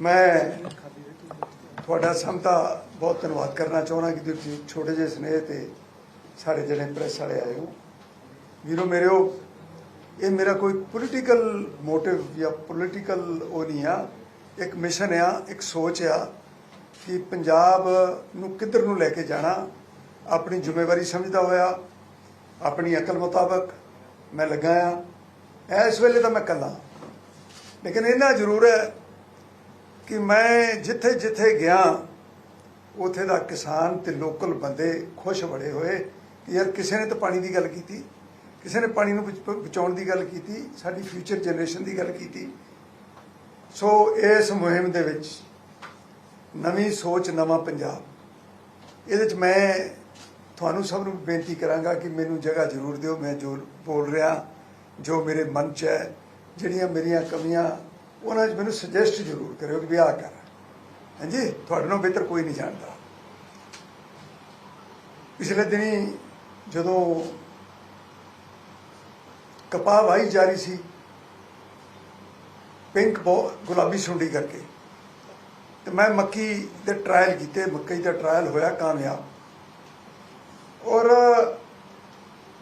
ਮੈਂ ਤੁਹਾਡਾ ਸਭ ਦਾ ਬਹੁਤ ਧੰਨਵਾਦ ਕਰਨਾ ਚਾਹੁੰਦਾ ਕਿ ਤੁਸੀਂ ਛੋਟੇ ਜਿਹੇ ਸਨੇਹ ਤੇ ਸਾਡੇ ਜਿਹੜੇ ਪ੍ਰੈਸ ਵਾਲੇ ਆਏ ਹੋ। ਵੀਰੋ ਮੇਰਿਓ, ਇਹ ਮੇਰਾ ਕੋਈ ਪੋਲੀਟੀਕਲ ਮੋਟਿਵ ਜਾਂ ਪੋਲੀਟੀਕਲ ਉਹ ਨਹੀਂ ਆ। ਇੱਕ ਮਿਸ਼ਨ ਆ, ਇੱਕ ਸੋਚ ਆ ਕਿ ਪੰਜਾਬ ਨੂੰ ਕਿੱਧਰ ਨੂੰ ਲੈ ਕੇ ਜਾਣਾ। ਆਪਣੀ ਜ਼ਿੰਮੇਵਾਰੀ ਸਮਝਦਾ ਹੋਇਆ, ਆਪਣੀ ਅਕਲ ਮੁਤਾਬਕ ਮੈਂ ਲੱਗਾ ਆ। ਇਸ ਵੇਲੇ ਤਾਂ ਮੈਂ ਇਕੱਲਾ। ਲੇਕਿਨ ਇਹਨਾਂ ਜ਼ਰੂਰ ਹੈ ਕਿ ਮੈਂ ਜਿੱਥੇ ਜਿੱਥੇ ਗਿਆ, ਉਥੇ ਦਾ ਕਿਸਾਨ ਤੇ ਲੋਕਲ ਬੰਦੇ ਖੁਸ਼ ਬੜੇ ਹੋਏ ਕਿ ਯਾਰ ਕਿਸੇ ਨੇ ਤਾਂ ਪਾਣੀ ਦੀ ਗੱਲ ਕੀਤੀ, ਕਿਸੇ ਨੇ ਪਾਣੀ ਨੂੰ ਬਚ- ਬਚਾਉਣ ਦੀ ਗੱਲ ਕੀਤੀ, ਸਾਡੀ ਫਿਊਚਰ ਜਨਰੇਸ਼ਨ ਦੀ ਗੱਲ ਕੀਤੀ। ਸੋ ਇਸ ਮੁਹਿੰਮ ਦੇ ਵਿੱਚ ਨਵੀਂ ਸੋਚ, ਨਵਾਂ ਪੰਜਾਬ। ਇਹਦੇ ਵਿੱਚ ਮੈਂ ਤੁਹਾਨੂੰ ਸਭ ਨੂੰ ਬੇਨਤੀ ਕਰਾਂਗਾ ਕਿ ਮੈਨੂੰ ਜਗ੍ਹਾ ਜ਼ਰੂਰ ਦਿਓ, ਮੈਂ ਜੋ ਬੋਲ ਰਿਹਾ, ਜੋ ਮੇਰੇ ਮਨ 'ਚ ਹੈ, ਜਿਹੜੀਆਂ ਮੇਰੀਆਂ ਕਮੀਆਂ ਉਹਨਾਂ 'ਚ ਮੈਨੂੰ ਸੁਜੈਸਟ ਜ਼ਰੂਰ ਕਰਿਓ ਕਿ ਵੀ ਆਹ ਕਰ। ਹਾਂਜੀ, ਤੁਹਾਡੇ ਨਾਲ ਬਿਹਤਰ ਕੋਈ ਨਹੀਂ ਜਾਣਦਾ। ਪਿਛਲੇ ਦਿਨੀ ਜਦੋਂ ਕਪਾਹ ਵਾਹੀ ਜਾਰੀ ਸੀ, ਪਿੰਕ ਬੋ- ਗੁਲਾਬੀ ਸੁੰਡੀ ਕਰਕੇ, ਤੇ ਮੈਂ ਮੱਕੀ ਦੇ ਟ੍ਰਾਇਲ ਕੀਤੇ, ਮੱਕੀ ਦਾ ਟ੍ਰਾਇਲ ਹੋਇਆ ਕਾਮਯਾਬ। ਔਰ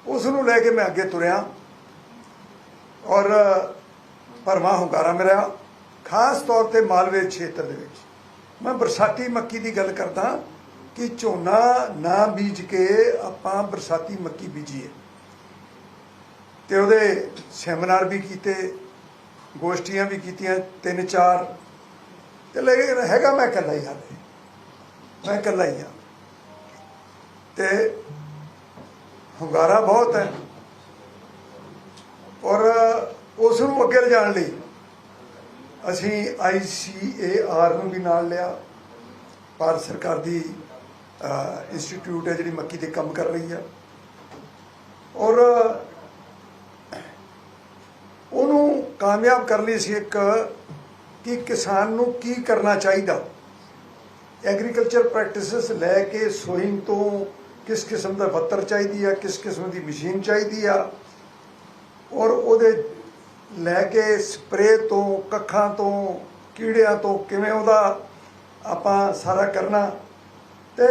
ਉਸ ਨੂੰ ਲੈ ਕੇ ਮੈਂ ਅੱਗੇ ਤੁਰਿਆ। ਔਰ ਭਰਵਾਂ ਹੁੰਗਾਰਾ ਮਿਲਿਆ। ਖਾਸ ਤੌਰ ਤੇ ਮਾਲਵੇ ਖੇਤਰ ਦੇ ਵਿੱਚ। ਮੈਂ ਬਰਸਾਤੀ ਮੱਕੀ ਦੀ ਗੱਲ ਕਰਦਾ ਕਿ ਝੋਨਾ ਨਾ ਬੀਜ ਕੇ ਆਪਾਂ ਬਰਸਾਤੀ ਮੱਕੀ ਬੀਜੀਏ। ਤੇ ਉਹਦੇ ਸੈਮੀਨਾਰ ਵੀ ਕੀਤੇ, ਗੋਸ਼ਟੀਆਂ ਵੀ ਕੀਤੀਆਂ, ਤਿੰਨ ਚਾਰ। ਤੇ ਲੇਕਿਨ ਹੈਗਾ ਮੈਂ ਇਕੱਲਾ ਹੀ ਹਾਲੇ। ਮੈਂ ਇਕੱਲਾ ਹੀ ਹਾਂ। ਤੇ ਹੁੰਗਾਰਾ ਬਹੁਤ ਹੈ। ਉਸ ਨੂੰ ਅੱਗੇ ਲਿਜਾਣ ਲਈ ਅਸੀਂ ਆਈਸੀਏਆਰ ਨੂੰ ਵੀ ਨਾਲ ਲਿਆ। ਭਾਰਤ ਸਰਕਾਰ ਦੀ ਇੰਸਟੀਚਿਊਟ ਹੈ ਜਿਹੜੀ ਮੱਕੀ ਤੇ ਕੰਮ ਕਰ ਰਹੀ ਆ ਔਰ ਉਹਨੂੰ ਕਾਮਯਾਬ ਕਰਨ ਲਈ ਸੀ ਇੱਕ ਕਿ ਕਿਸਾਨ ਨੂੰ ਕੀ ਕਰਨਾ ਚਾਹੀਦਾ। ਐਗਰੀਕਲਚਰ ਪ੍ਰੈਕਟਿਸਿਸ ਲੈ ਕੇ ਸੋਇੰਗ ਤੋਂ ਕਿਸ ਕਿਸਮ ਦਾ ਬੱਤਰ ਚਾਹੀਦੀ ਆ, ਕਿਸ ਕਿਸਮ ਦੀ ਮਸ਼ੀਨ ਚਾਹੀਦੀ ਆ। ਔਰ ਉਹਦੇ ਲੈ ਕੇ ਸਪਰੇ ਤੋਂ, ਕੱਖਾਂ ਤੋਂ, ਕੀੜਿਆਂ ਤੋਂ ਕਿਵੇਂ ਉਹਦਾ ਆਪਾਂ ਸਾਰਾ ਕਰਨਾ ਤੇ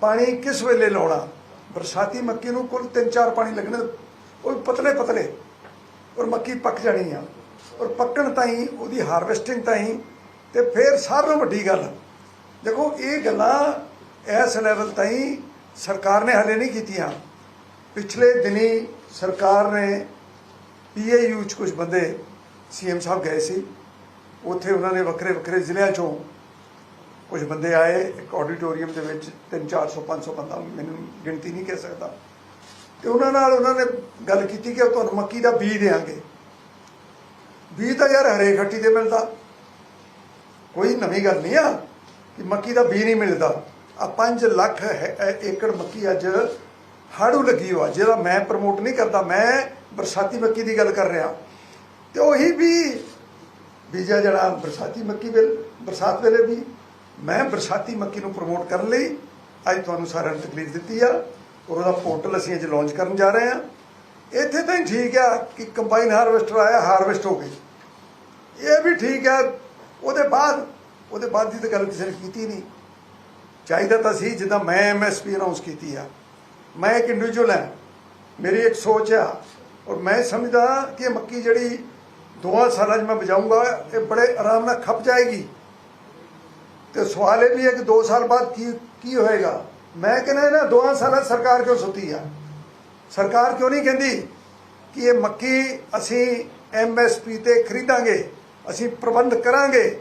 ਪਾਣੀ ਕਿਸ ਵੇਲੇ ਲਾਉਣਾ? ਬਰਸਾਤੀ ਮੱਕੀ ਨੂੰ ਕੁੱਲ 3-4 ਪਾਣੀ ਲੱਗਣੇ ਉਹ ਪਤਲੇ ਪਤਲੇ ਔਰ ਮੱਕੀ ਪੱਕ ਜਾਣੀ ਆ। ਔਰ ਪੱਕਣ ਤਾਈਂ, ਉਹਦੀ ਹਾਰਵੈਸਟਿੰਗ ਤਾਈਂ ਤੇ ਫਿਰ ਸਾਰਿਆਂ ਵੱਡੀ ਗੱਲ, ਦੇਖੋ ਇਹ ਗੱਲਾਂ ਇਸ ਲੈਵਲ ਤਾਈਂ ਸਰਕਾਰ ਨੇ ਹਲੇ ਨਹੀਂ ਕੀਤੀਆਂ। ਪਿਛਲੇ ਦਿਨੀ ਸਰਕਾਰ ਨੇ ਪੀਏਯੂ ਚ ਕੁਝ ਬੰਦੇ ਸੀਐਮ ਸਾਹਿਬ ਗਏ ਸੀ। ਉੱਥੇ ਉਹਨਾਂ ਨੇ ਵੱਖਰੇ ਵੱਖਰੇ ਜ਼ਿਲ੍ਹਿਆਂ ਚੋਂ ਕੁਝ ਬੰਦੇ ਆਏ। ਇੱਕ ਆਡੀਟੋਰੀਅਮ ਦੇ ਵਿੱਚ 3 400 500 ਬੰਦਾ ਮੈਨੂੰ ਗਿਣਤੀ ਨਹੀਂ ਕਹਿ ਸਕਦਾ। ਤੇ ਉਹਨਾਂ ਨਾਲ ਉਹਨਾਂ ਨੇ ਗੱਲ ਕੀਤੀ ਕਿ ਤੁਹਾਨੂੰ ਮੱਕੀ ਦਾ ਬੀਜ ਦੇਾਂਗੇ ਬੀਜ ਤਾਂ ਯਾਰ ਹਰੇ ਖੱਟੀ ਤੇ ਮਿਲਦਾ। ਕੋਈ ਨਵੀਂ ਗੱਲ ਨਹੀਂ ਆ ਕਿ ਮੱਕੀ ਦਾ ਬੀਜ ਨਹੀਂ ਮਿਲਦਾ। ਆ 5 ਲੱਖ ਏਕੜ ਮੱਕੀ ਅੱਜ ਹਾੜੂ ਲੱਗੀ ਹੋਆ, ਜਿਹਦਾ ਮੈਂ ਪ੍ਰਮੋਟ ਨਹੀਂ ਕਰਦਾ। ਮੈਂ ਬਰਸਾਤੀ ਮੱਕੀ ਦੀ ਗੱਲ ਕਰ ਰਿਹਾ। ਤੇ ਉਹੀ ਵੀ ਬੀਜਾ ਜਿਹੜਾ ਬਰਸਾਤੀ ਮੱਕੀ ਵੇਲੇ, ਬਰਸਾਤ ਵੇਲੇ ਵੀ ਮੈਂ ਬਰਸਾਤੀ ਮੱਕੀ ਨੂੰ ਪ੍ਰਮੋਟ ਕਰਨ ਲਈ ਅੱਜ ਤੁਹਾਨੂੰ ਸਾਰਿਆਂ ਨੂੰ ਤਕਲੀਫ ਦਿੱਤੀ ਆ। ਔਰ ਉਹਦਾ ਪੋਰਟਲ ਅਸੀਂ ਅੱਜ ਲਾਂਚ ਕਰਨ ਜਾ ਰਹੇ ਹਾਂ ਇੱਥੇ ਤਾਂ ਹੀ ਠੀਕ ਆ ਕਿ ਕੰਬਾਈਨ ਹਾਰਵੈਸਟਰ ਆਇਆ ਹਾਰਵੈਸਟ ਹੋ ਗਈ। ਇਹ ਵੀ ਠੀਕ ਆ, ਉਹਦੇ ਬਾਅਦ ਉਹਦੇ ਬਾਅਦ ਦੀ ਤਾਂ ਗੱਲ ਕਿਸੇ ਨੇ ਕੀਤੀ ਨਹੀਂ। ਚਾਹੀਦਾ ਤਾਂ ਸੀ, ਜਿੱਦਾਂ ਮੈਂ ਐਮਐਸਪੀ ਅਨਾਉਂਸ ਕੀਤੀ ਆ। ਮੈਂ ਇੱਕ ਇੰਡੀਵਿਜੂਅਲ ਹਾਂ ਮੇਰੀ ਇੱਕ ਸੋਚ ਆ ਔਰ ਮੈਂ ਸਮਝਦਾ ਕਿ ਇਹ ਮੱਕੀ ਜਿਹੜੀ ਦੋਆਂ ਸਾਲਾਂ 'ਚ ਮੈਂ ਬਜਾਊਂਗਾ, ਇਹ ਬੜੇ ਆਰਾਮ ਨਾਲ ਖੱਪ ਜਾਏਗੀ। ਤੇ ਸਵਾਲ ਇਹ ਵੀ ਹੈ ਕਿ 2 ਸਾਲ ਬਾਅਦ ਕੀ ਕੀ ਹੋਏਗਾ? ਮੈਂ ਕਹਿੰਦਾ ਇਹਨਾਂ ਦੋਆਂ ਸਾਲਾਂ 'ਚ ਸਰਕਾਰ ਕਿਉਂ ਸੁੱਤੀ ਆ? ਸਰਕਾਰ ਕਿਉਂ ਨਹੀਂ ਕਹਿੰਦੀ ਕਿ ਇਹ ਮੱਕੀ ਅਸੀਂ ਐਮਐਸਪੀ ਤੇ ਖਰੀਦਾਂਗੇ, ਅਸੀਂ ਪ੍ਰਬੰਧ ਕਰਾਂਗੇ?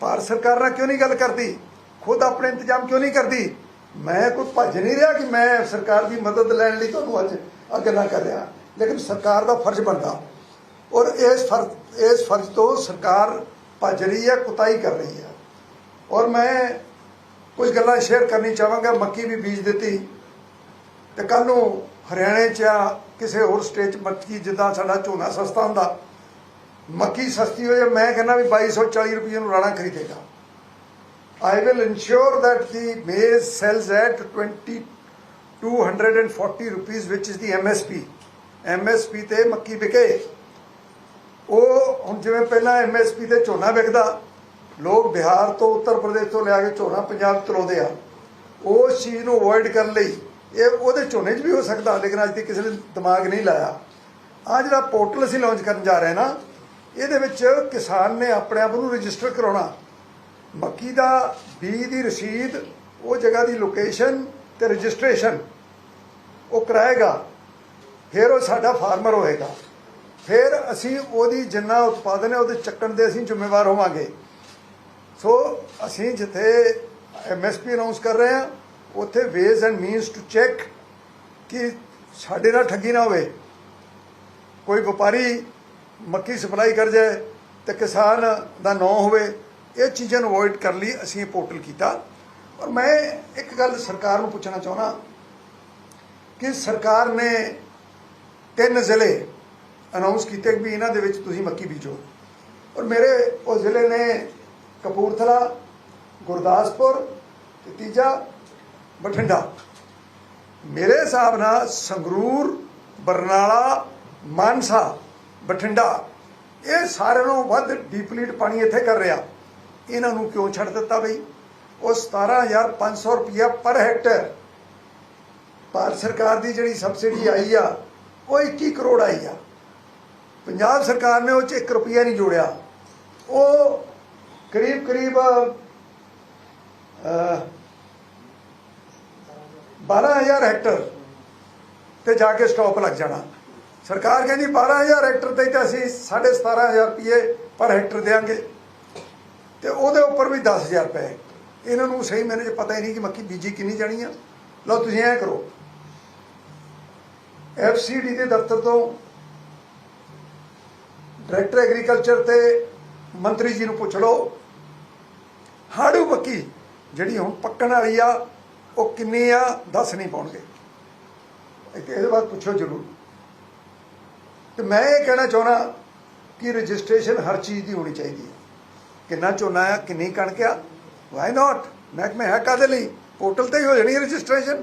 ਭਾਰਤ ਸਰਕਾਰ ਨਾਲ ਕਿਉਂ ਨਹੀਂ ਗੱਲ ਕਰਦੀ? ਖੁਦ ਆਪਣੇ ਇੰਤਜ਼ਾਮ ਕਿਉਂ ਨਹੀਂ ਕਰਦੀ? ਮੈਂ ਕੋਈ ਭੱਜ ਨਹੀਂ ਰਿਹਾ ਕਿ ਮੈਂ ਸਰਕਾਰ ਦੀ ਮਦਦ ਲੈਣ ਲਈ ਤੁਹਾਨੂੰ ਅੱਜ ਆ ਨਾ ਕਰ ਰਿਹਾ। ਲੇਕਿਨ ਸਰਕਾਰ ਦਾ ਫਰਜ਼ ਬਣਦਾ। ਔਰ ਇਸ ਫਰਜ਼ ਇਸ ਫਰਜ਼ ਤੋਂ ਸਰਕਾਰ ਭੱਜ ਰਹੀ ਹੈ, ਕੁਤਾਈ ਕਰ ਰਹੀ ਹੈ। ਔਰ ਮੈਂ ਕੁਝ ਗੱਲਾਂ ਸ਼ੇਅਰ ਕਰਨੀ ਚਾਹਾਂਗਾ। ਮੱਕੀ ਵੀ ਬੀਜ ਦਿੱਤੀ। ਤੇ ਕੱਲ ਨੂੰ ਹਰਿਆਣੇ 'ਚ ਜਾਂ ਕਿਸੇ ਹੋਰ ਸਟੇਟ 'ਚ ਮੱਕੀ, ਜਿੱਦਾਂ ਸਾਡਾ ਝੋਨਾ ਸਸਤਾ ਹੁੰਦਾ, ਮੱਕੀ ਸਸਤੀ ਹੋ ਜਾਏ ਮੈਂ ਕਹਿੰਦਾ ਵੀ 2240 ਰੁਪਏ ਨੂੰ Rana ਖਰੀਦੇਗਾ। I will ensure that the maize sells at 2240 rupees, which is the MSP MSP ਤੇ ਮੱਕੀ ਵਿਕੇ। ਉਹ ਹੁਣ ਜਿਵੇਂ ਪਹਿਲਾਂ MSP ਤੇ ਝੋਨਾ ਵਿਕਦਾ, ਲੋਕ ਬਿਹਾਰ ਤੋਂ ਉੱਤਰ ਪ੍ਰਦੇਸ਼ ਤੋਂ ਲਿਆ ਕੇ ਝੋਨਾ ਪੰਜਾਬ 'ਚ ਚਲਾਉਂਦੇ ਆ। ਉਸ ਚੀਜ਼ ਨੂੰ ਅਵੋਇਡ ਕਰਨ ਲਈ ਇਹ ਉਹਦੇ ਝੋਨੇ 'ਚ ਵੀ ਹੋ ਸਕਦਾ, ਲੇਕਿਨ ਅੱਜ ਤੱਕ ਕਿਸੇ ਨੇ ਦਿਮਾਗ ਨਹੀਂ ਲਾਇਆ। ਆ ਜਿਹੜਾ ਪੋਰਟਲ ਅਸੀਂ ਲਾਂਚ ਕਰਨ ਜਾ ਰਹੇ ਨਾ, ਇਹਦੇ ਵਿੱਚ ਕਿਸਾਨ ਨੇ ਆਪਣੇ ਆਪ ਨੂੰ ਰਜਿਸਟਰ ਕਰਾਉਣਾ। ਮੱਕੀ ਦਾ ਬੀਜ ਦੀ ਰਸੀਦ, ਉਹ ਜਗ੍ਹਾ ਦੀ ਲੋਕੇਸ਼ਨ ਤੇ ਰਜਿਸਟ੍ਰੇਸ਼ਨ, ਉਹ ਕਰਾਏਗਾ। ਫਿਰ ਉਹ ਸਾਡਾ ਫਾਰਮਰ ਹੋਏਗਾ। ਫਿਰ ਅਸੀਂ ਉਹਦੀ ਜਿੰਨਾ ਉਤਪਾਦਨ ਹੈ, ਉਹਦੇ ਚੱਕਣ ਦੇ ਅਸੀਂ ਜ਼ਿੰਮੇਵਾਰ ਹੋਵਾਂਗੇ। ਸੋ ਅਸੀਂ ਜਿੱਥੇ ਐਮਐਸਪੀ ਅਨਾਉਂਸ ਕਰ ਰਹੇ ਹਾਂ, ਉੱਥੇ ways and means to check ਕਿ ਸਾਡੇ ਨਾਲ ਠੱਗੀ ਨਾ ਹੋਵੇ। ਕੋਈ ਵਪਾਰੀ ਮੱਕੀ ਸਪਲਾਈ ਕਰ ਜਾਏ ਤੇ ਕਿਸਾਨ ਦਾ ਨਾਂ ਹੋਵੇ, ਇਹ ਚੀਜ਼ਾਂ ਨੂੰ ਅਵੋਇਡ ਕਰਨ ਲਈ ਅਸੀਂ ਇਹ ਪੋਰਟਲ ਕੀਤਾ। ਔਰ ਮੈਂ ਇੱਕ ਗੱਲ ਸਰਕਾਰ ਨੂੰ ਪੁੱਛਣਾ ਚਾਹੁੰਦਾ ਕਿ ਸਰਕਾਰ ਨੇ ਤਿੰਨ ਜ਼ਿਲ੍ਹੇ ਅਨਾਉਂਸ ਕੀਤੇ ਵੀ ਇਹਨਾਂ ਦੇ ਵਿੱਚ ਤੁਸੀਂ ਮੱਕੀ ਬੀਜੋ। ਔਰ ਮੇਰੇ ਉਹ ਜ਼ਿਲ੍ਹੇ ਨੇ ਕਪੂਰਥਲਾ, ਗੁਰਦਾਸਪੁਰ ਤੇ ਤੀਜਾ ਬਠਿੰਡਾ। ਮੇਰੇ ਹਿਸਾਬ ਨਾਲ ਸੰਗਰੂਰ, ਬਰਨਾਲਾ, ਮਾਨਸਾ, ਬਠਿੰਡਾ, ਇਹ ਸਾਰਿਆਂ ਨੂੰ ਵੱਧ ਡੀਪਲੀਟ ਪਾਣੀ ਇੱਥੇ ਕਰ ਰਿਹਾ। ਇਹਨਾਂ ਨੂੰ ਕਿਉਂ ਛੱਡ ਦਿੱਤਾ ਬਈ? ਉਹ 17500 ਰੁਪਇਆ ਪਰ ਹੈਕਟਰ ਭਾਰਤ ਸਰਕਾਰ ਦੀ ਜਿਹੜੀ ਸਬਸਿਡੀ ਆਈ ਆ ਉਹ 21 ਕਰੋੜ ਆਈ ਆ। ਪੰਜਾਬ ਸਰਕਾਰ ਨੇ ਉਹ ਚ 1 ਰੁਪਿਆ ਨਹੀਂ ਜੋੜਿਆ। ਉਹ ਕਰੀਬ ਕਰੀਬ ਅਹ, 12000 ਹੈਕਟਰ ਤੇ ਜਾ ਕੇ ਸਟਾਪ ਲੱਗ ਜਾਣਾ। ਸਰਕਾਰ ਕਹਿੰਦੀ 12000 ਹੈਕਟਰ ਤੇ ਤਾਂ ਅਸੀਂ 17500 ਰੁਪਏ ਪਰ ਹੈਕਟਰ ਦੇਾਂਗੇ ਤੇ ਉਹਦੇ ਉੱਪਰ ਵੀ 10000 ਰੁਪਏ। ਇਹਨਾਂ ਨੂੰ ਸਹੀ ਮੈਨੇ ਚ ਪਤਾ ਹੀ ਨਹੀਂ ਕਿ ਮੱਕੀ ਬੀਜੀ ਕਿੰਨੀ ਜਾਣੀ ਆ। ਲਓ ਤੁਸੀਂ ਐਂ ਕਰੋ। ਐਫਸੀਡੀ ਦੇ ਦਫ਼ਤਰ ਤੋਂ ਡਾਇਰੈਕਟਰ ਐਗਰੀਕਲਚਰ ਤੇ ਮੰਤਰੀ ਜੀ ਨੂੰ ਪੁੱਛ ਲਓ, ਹਾੜੂ ਮੱਕੀ ਜਿਹੜੀ ਹੁਣ ਪੱਕਣ ਵਾਲੀ ਆ, ਉਹ ਕਿੰਨੀ ਆ, ਦੱਸ ਨਹੀਂ ਪਾਉਣਗੇ। ਇੱਕ ਇਹਦੇ ਬਾਅਦ ਪੁੱਛੋ ਜ਼ਰੂਰ। ਤੇ ਮੈਂ ਇਹ ਕਹਿਣਾ ਚਾਹੁੰਦਾ ਕਿ ਰਜਿਸਟ੍ਰੇਸ਼ਨ ਹਰ ਚੀਜ਼ ਦੀ ਹੋਣੀ ਚਾਹੀਦੀ ਹੈ। ਕਿੰਨਾ ਝੋਨਾ ਆ, ਕਿੰਨੀ ਕਣਕ ਆ ਵਾਈ ਨਾਟ ਮਹਿਕਮੇ ਹੈ ਕਾਦੇ ਲਈ? ਪੋਰਟਲ ਤੇ ਹੀ ਹੋ ਜਾਣੀ ਰਜਿਸਟ੍ਰੇਸ਼ਨ।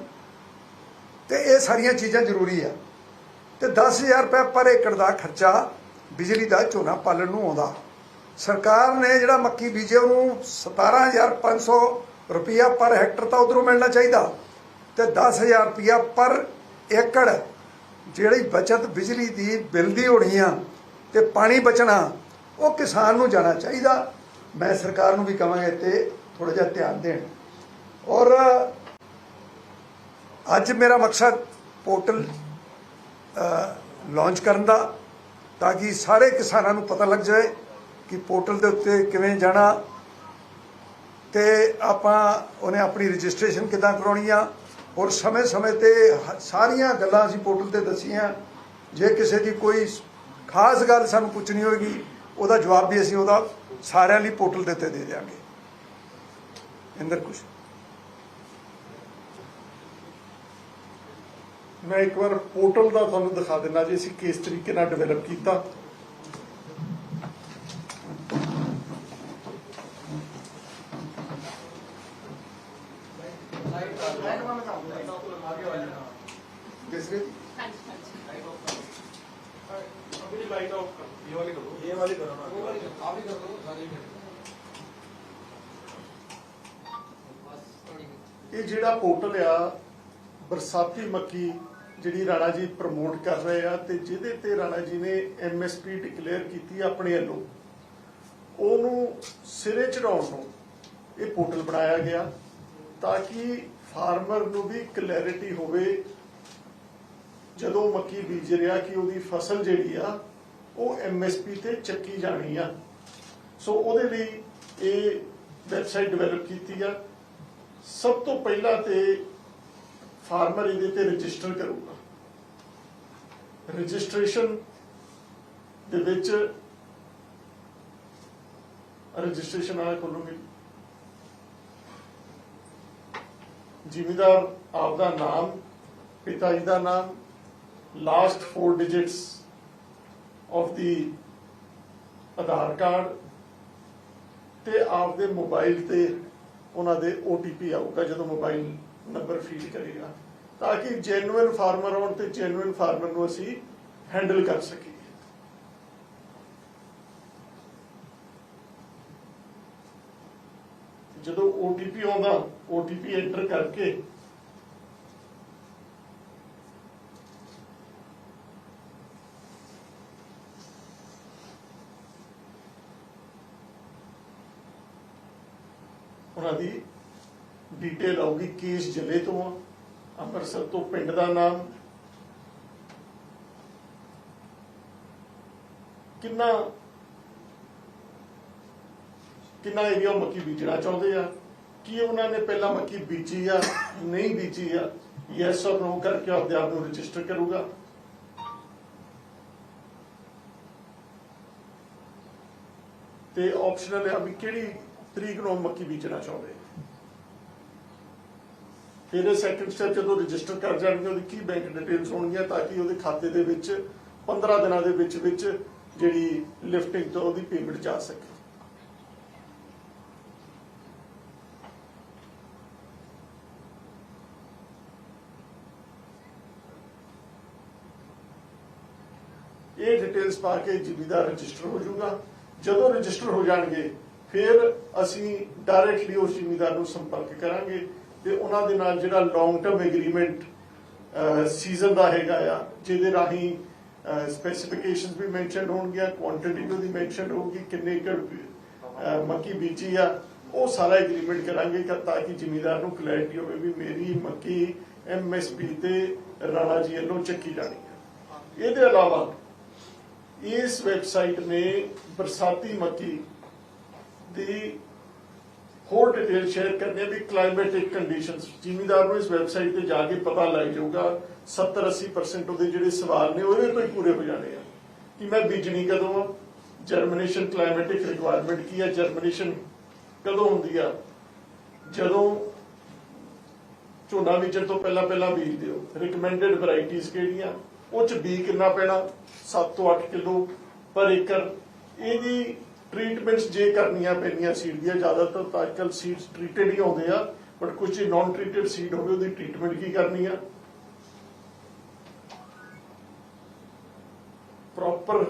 ਤੇ ਇਹ ਸਾਰੀਆਂ ਚੀਜ਼ਾਂ ਜ਼ਰੂਰੀ ਆ। ਤੇ 10000 ਰੁਪਏ ਪਰ ਏਕੜ ਦਾ ਖਰਚਾ ਬਿਜਲੀ ਦਾ ਝੋਨਾ ਪਾਲਣ ਨੂੰ ਆਉਂਦਾ। ਸਰਕਾਰ ਨੇ ਜਿਹੜਾ ਮੱਕੀ ਬੀਜੇ ਉਹਨੂੰ 17500 ਰੁਪਇਆ ਪਰ ਹੈਕਟਰ ਤਾਂ ਉਧਰੋਂ ਮਿਲਣਾ ਚਾਹੀਦਾ। ਤੇ 10000 ਰੁਪਇਆ ਪਰ ਏਕੜ ਜਿਹੜੀ ਬਚਤ ਬਿਜਲੀ ਦੀ ਬਿੱਲ ਦੀ ਹੋਣੀ ਆ ਤੇ ਪਾਣੀ ਬਚਣਾ, ਉਹ ਕਿਸਾਨ ਨੂੰ ਜਾਣਾ ਚਾਹੀਦਾ। ਮੈਂ ਸਰਕਾਰ ਨੂੰ ਵੀ ਕਹਾਂਗਾ ਤੇ ਥੋੜਾ ਜਿਹਾ ਧਿਆਨ ਦੇਣ। ਔਰ ਅੱਜ ਮੇਰਾ ਮਕਸਦ ਪੋਰਟਲ ਲਾਂਚ ਕਰਨ ਦਾ, ਤਾਂ ਕਿ ਸਾਰੇ ਕਿਸਾਨਾਂ ਨੂੰ ਪਤਾ ਲੱਗ ਜਾਏ ਕਿ ਪੋਰਟਲ ਦੇ ਉੱਤੇ ਕਿਵੇਂ ਜਾਣਾ, ਤੇ ਆਪਾਂ ਉਹਨੇ ਆਪਣੀ ਰਜਿਸਟ੍ਰੇਸ਼ਨ ਕਿਦਾਂ ਕਰਾਉਣੀ ਆ, ਔਰ ਸਮੇਂ-ਸਮੇਂ ਤੇ ਸਾਰੀਆਂ ਗੱਲਾਂ ਅਸੀਂ ਪੋਰਟਲ ਤੇ ਦੱਸੀਆਂ। ਜੇ ਕਿਸੇ ਦੀ ਕੋਈ ਖਾਸ ਗੱਲ ਸਾਨੂੰ ਪੁੱਛਣੀ ਹੋਏਗੀ, ਉਹਦਾ ਜਵਾਬ ਵੀ ਅਸੀਂ ਉਹਦਾ ਸਾਰਿਆਂ ਲਈ ਪੋਰਟਲ ਦੇ ਉੱਤੇ ਦੇ ਦਿਆਂਗੇ। ਇੰਦਰ ਕੁਸ਼। ਮੈਂ ਇੱਕ ਵਾਰ ਪੋਰਟਲ ਦਾ ਤੁਹਾਨੂੰ ਦਿਖਾ ਦਿੰਦਾ ਜੀ, ਅਸੀਂ ਕਿਸ ਤਰੀਕੇ ਨਾਲ ਡਿਵੈਲਪ ਕੀਤਾ। ਇਹ ਜਿਹੜਾ ਪੋਰਟਲ ਆ, ਬਰਸਾਤੀ ਮੱਕੀ ਜਿਹੜੀ ਰਾਣਾ ਜੀ ਪ੍ਰਮੋਟ ਕਰ ਰਹੇ ਆ ਤੇ ਜਿਹਦੇ ਤੇ ਰਾਣਾ ਜੀ ਨੇ ਐਮਐਸਪੀ ਡਿਕਲੇਅਰ ਕੀਤੀ ਆਪਣੇ ਵੱਲੋਂ, ਉਹਨੂੰ ਸਿਰੇ ਚੜਾਉਣ ਨੂੰ ਇਹ ਪੋਰਟਲ ਬਣਾਇਆ ਗਿਆ ਤਾਂ ਕਿ ਫਾਰਮਰ ਨੂੰ ਵੀ ਕਲੈਰਿਟੀ ਹੋਵੇ। ਜਦੋਂ ਮੱਕੀ ਬੀਜ ਰਿਹਾ ਕਿ ਉਹਦੀ ਫਸਲ ਜਿਹੜੀ ਆ, ਉਹ ਐਮਐਸਪੀ ਤੇ ਚੱਕੀ ਜਾਣੀ ਆ। ਸੋ ਉਹਦੇ ਲਈ ਇਹ ਵੈਬਸਾਈਟ ਡਿਵੈਲਪ ਕੀਤੀ ਆ। ਸਭ ਤੋਂ ਪਹਿਲਾਂ ਤੇ ਫਾਰਮਰ ਇਹਦੇ ਤੇ ਰਜਿਸਟਰ ਕਰੂਗਾ। ਰਜਿਸਟ੍ਰੇਸ਼ਨ ਦੇ ਵਿੱਚ ਰਜਿਸਟ੍ਰੇਸ਼ਨ ਆ ਖੋਲੂਗੇ ਜ਼ਿਮੀਦਾਰ ਆਪ ਦਾ ਨਾਮ, ਪਿਤਾ ਜੀ ਦਾ ਨਾਮ last 4 digits of the Aadhaar card ਤੇ ਆਪਦੇ ਮੋਬਾਈਲ ਤੇ ਉਹਨਾਂ ਦੇ OTP ਆਊਗਾ ਜਦੋਂ ਮੋਬਾਈਲ ਨੰਬਰ ਫੀਡ ਕਰੇਗਾ ਤਾਂ ਕਿ ਜੈਨੂਇਨ ਫਾਰਮਰ ਹੋਣ ਤੇ ਜੈਨੂਇਨ ਫਾਰਮਰ ਨੂੰ ਅਸੀਂ ਹੈਂਡਲ ਕਰ ਸਕੀਏ। ਜਦੋਂ OTP ਆਉਂਦਾ OTP ਐਂਟਰ ਕਰਕੇ ਉਹਨਾਂ ਦੀ ਡਿਟੇਲ ਆਊਗੀ ਕਿਸ ਜ਼ਿਲ੍ਹੇ ਤੋਂ ਆ, ਅੰਮ੍ਰਿਤਸਰ ਤੋਂ ਪਿੰਡ ਦਾ ਨਾਮ, ਕਿੰਨਾ ਕਿੰਨਾ ਏਰੀਆ ਮੱਕੀ ਬੀਜਣਾ ਚਾਹੁੰਦੇ ਆ, ਕੀ ਉਹਨਾਂ ਨੇ ਪਹਿਲਾਂ ਮੱਕੀ ਬੀਜੀ ਆ, ਨਹੀਂ ਬੀਜੀ ਆ ਯੈਸ অর ਨੋ ਕਰਕੇ ਆਪਦੇ ਆਪ ਨੂੰ ਰਜਿਸਟਰ ਕਰੂਗਾ। ਤੇ ਆਪਸ਼ਨਲ ਹੈ ਵੀ ਕਿਹੜੀ ਤਰੀਕ ਨੂੰ ਮੱਕੀ ਬੀਜਣਾ ਚਾਹੁੰਦੇ ਫਿਰ ਇਹ ਸੈਕੰਡ ਸਟੈਪ ਜਦੋਂ ਰਜਿਸਟਰ ਕਰ ਜਾਣਗੇ ਉਹਦੀ ਕੀ ਬੈਂਕ ਡਿਟੇਲਸ ਹੋਣਗੀਆਂ ਤਾਂ ਕਿ ਉਹਦੇ ਖਾਤੇ ਦੇ ਵਿੱਚ 15 ਦਿਨਾਂ ਦੇ ਵਿੱਚ ਵਿੱਚ ਜਿਹੜੀ ਲਿਫਟਿੰਗ ਤੋਂ ਉਹਦੀ ਪੇਮੈਂਟ ਜਾ ਸਕੇ। ਇਹ ਡਿਟੇਲਸ ਪਾ ਕੇ ਜ਼ਿਮੀਦਾਰ ਰਜਿਸਟਰ ਹੋ ਜਾਊਗਾ। ਜਦੋਂ ਰਜਿਸਟਰ ਹੋ ਜਾਣਗੇ, ਫਿਰ ਅਸੀਂ ਡਾਇਰੈਕਟਲੀ ਉਸ ਜ਼ਿਮੀਦਾਰ ਨੂੰ ਸੰਪਰਕ ਕਰਾਂਗੇ। ਤੇ ਉਹਨਾਂ ਦੇ ਨਾਲ ਜਿਹੜਾ ਲੌਂਗ ਟਰਮ ਐਗਰੀਮੈਂਟ ਸੀਜ਼ਨ ਦਾ ਹੈਗਾ ਆ, ਜਿਹਦੇ ਰਾਹੀਂ ਸਪੈਸੀਫਿਕੇਸ਼ਨਸ ਵੀ ਮੈਂਸ਼ਨ ਹੋਣਗੀਆਂ ਕੁਆਂਟੀਟੀ ਵੀ ਮੈਂਸ਼ਨ ਹੋਊਗੀ, ਕਿੰਨੇ ਏਕੜ ਮੱਕੀ ਬੀਜੀ ਆ, ਉਹ ਸਾਰਾ ਐਗਰੀਮੈਂਟ ਕਰਾਂਗੇ ਤਾਂ ਕਿ ਜ਼ਿਮੀਦਾਰ ਨੂੰ ਕਲੈਰਿਟੀ ਹੋਵੇ ਵੀ ਮੇਰੀ ਮੱਕੀ ਐਮਐਸਪੀ ਤੇ ਰਾਣਾ ਜੀ ਵੱਲੋਂ ਚੱਕੀ ਜਾਣੀ ਹੈ ਇਹਦੇ ਇਲਾਵਾ, ਇਸ ਵੈਬਸਾਈਟ ਨੇ ਬਰਸਾਤੀ ਮੱਕੀ ਦੀ ਹੋਰ ਡਿਟੇਲ ਸ਼ੇਅਰ ਕਰਨੇ ਵੀ ਕਲਾਈਮੇਟਿਕ ਕੰਡੀਸ਼ਨਸ ਜ਼ਿਮੀਦਾਰ ਨੂੰ ਇਸ ਵੈਬਸਾਈਟ ਤੇ ਜਾ ਕੇ ਪਤਾ ਲੱਗ ਜਾਊਗਾ 70-80% ਉਹਦੇ ਜਿਹੜੇ ਸਵਾਲ ਨੇ, ਉਹਦੇ ਤੋਂ ਹੀ ਪੂਰੇ ਹੋ ਜਾਣੇ ਆ। ਕਿ ਮੈਂ ਬੀਜਣੀ ਕਦੋਂ ਆ? ਜਰਮੀਨੇਸ਼ਨ ਕਲਾਈਮੇਟਿਕ ਰਿਕੁਆਇਰਮੈਂਟ ਕੀ ਆ? ਜਰਮੀਨੇਸ਼ਨ ਕਦੋਂ ਹੁੰਦੀ ਆ? ਜਦੋਂ ਝੋਨਾ ਬੀਜਣ ਤੋਂ ਪਹਿਲਾਂ ਪਹਿਲਾਂ ਬੀਜ ਦਿਓ। ਰეკਮੈਂਡਡ ਵੈਰਾਈਟੀਆਂ ਕਿਹੜੀਆਂ? ਉਹ ਚ ਬੀ ਕਿੰਨਾ ਪੈਣਾ? 7 ਤੋਂ 8 ਕਿਲੋ ਪਰ ਏਕੜ ਇਹਦੀ ਟ੍ਰੀਟਮੈਂਟਸ ਜੇ ਕਰਨੀਆਂ ਪੈਂਦੀਆਂ ਸੀਡ ਦੀਆਂ, ਜ਼ਿਆਦਾਤਰ ਤਾਂ ਅੱਜਕੱਲ ਸੀਡਸ ਟ੍ਰੀਟਡ ਹੀ ਆਉਂਦੇ ਆ ਬਟ ਕੁਝ ਨਾਨ ਟ੍ਰੀਟਡ ਸੀਡ ਹੋਵੇ, ਉਹਦੀ ਟ੍ਰੀਟਮੈਂਟ ਕੀ ਕਰਨੀ ਆ? ਪ੍ਰੋਪਰ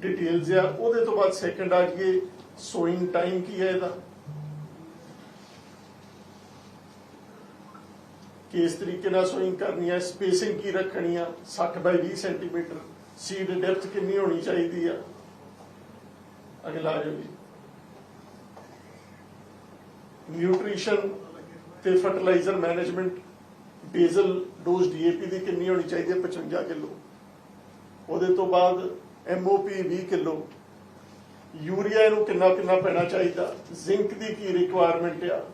ਡਿਟੇਲਸ ਆ, ਉਹਦੇ ਤੋਂ ਬਾਅਦ ਸੈਕੰਡ ਆ ਜੀ ਸੋਇੰਗ ਟਾਈਮ ਕੀ ਹੈ ਇਹਦਾ? ਕਿਸ ਤਰੀਕੇ ਨਾਲ ਸੋਇੰਗ ਕਰਨੀ ਹੈ ਸਪੇਸਿੰਗ ਕੀ ਰੱਖਣੀ ਆ? 60 ਬਾਈ 20 ਸੈਂਟੀਮੀਟਰ ਸੀਡ ਡੈਪਥ ਕਿੰਨੀ ਹੋਣੀ ਚਾਹੀਦੀ ਆ? ਅਗਲਾ ਆ ਨਿਊਟ੍ਰੀਸ਼ਨ ਤੇ fertiliser management basal dose DAP ਦੀ ਕਿੰਨੀ ਹੋਣੀ ਚਾਹੀਦੀ ਹੈ? 55 ਕਿਲੋ। ਉਹਦੇ ਤੋਂ ਬਾਅਦ ਐਮਓਪੀ 20 ਕਿਲੋ। ਯੂਰੀਆ ਇਹਨੂੰ ਕਿੰਨਾ ਕਿੰਨਾ ਪੈਣਾ ਚਾਹੀਦਾ? ਜ਼ਿੰਕ ਦੀ ਕੀ ਰਿਕੁਆਇਰਮੈਂਟ ਆ?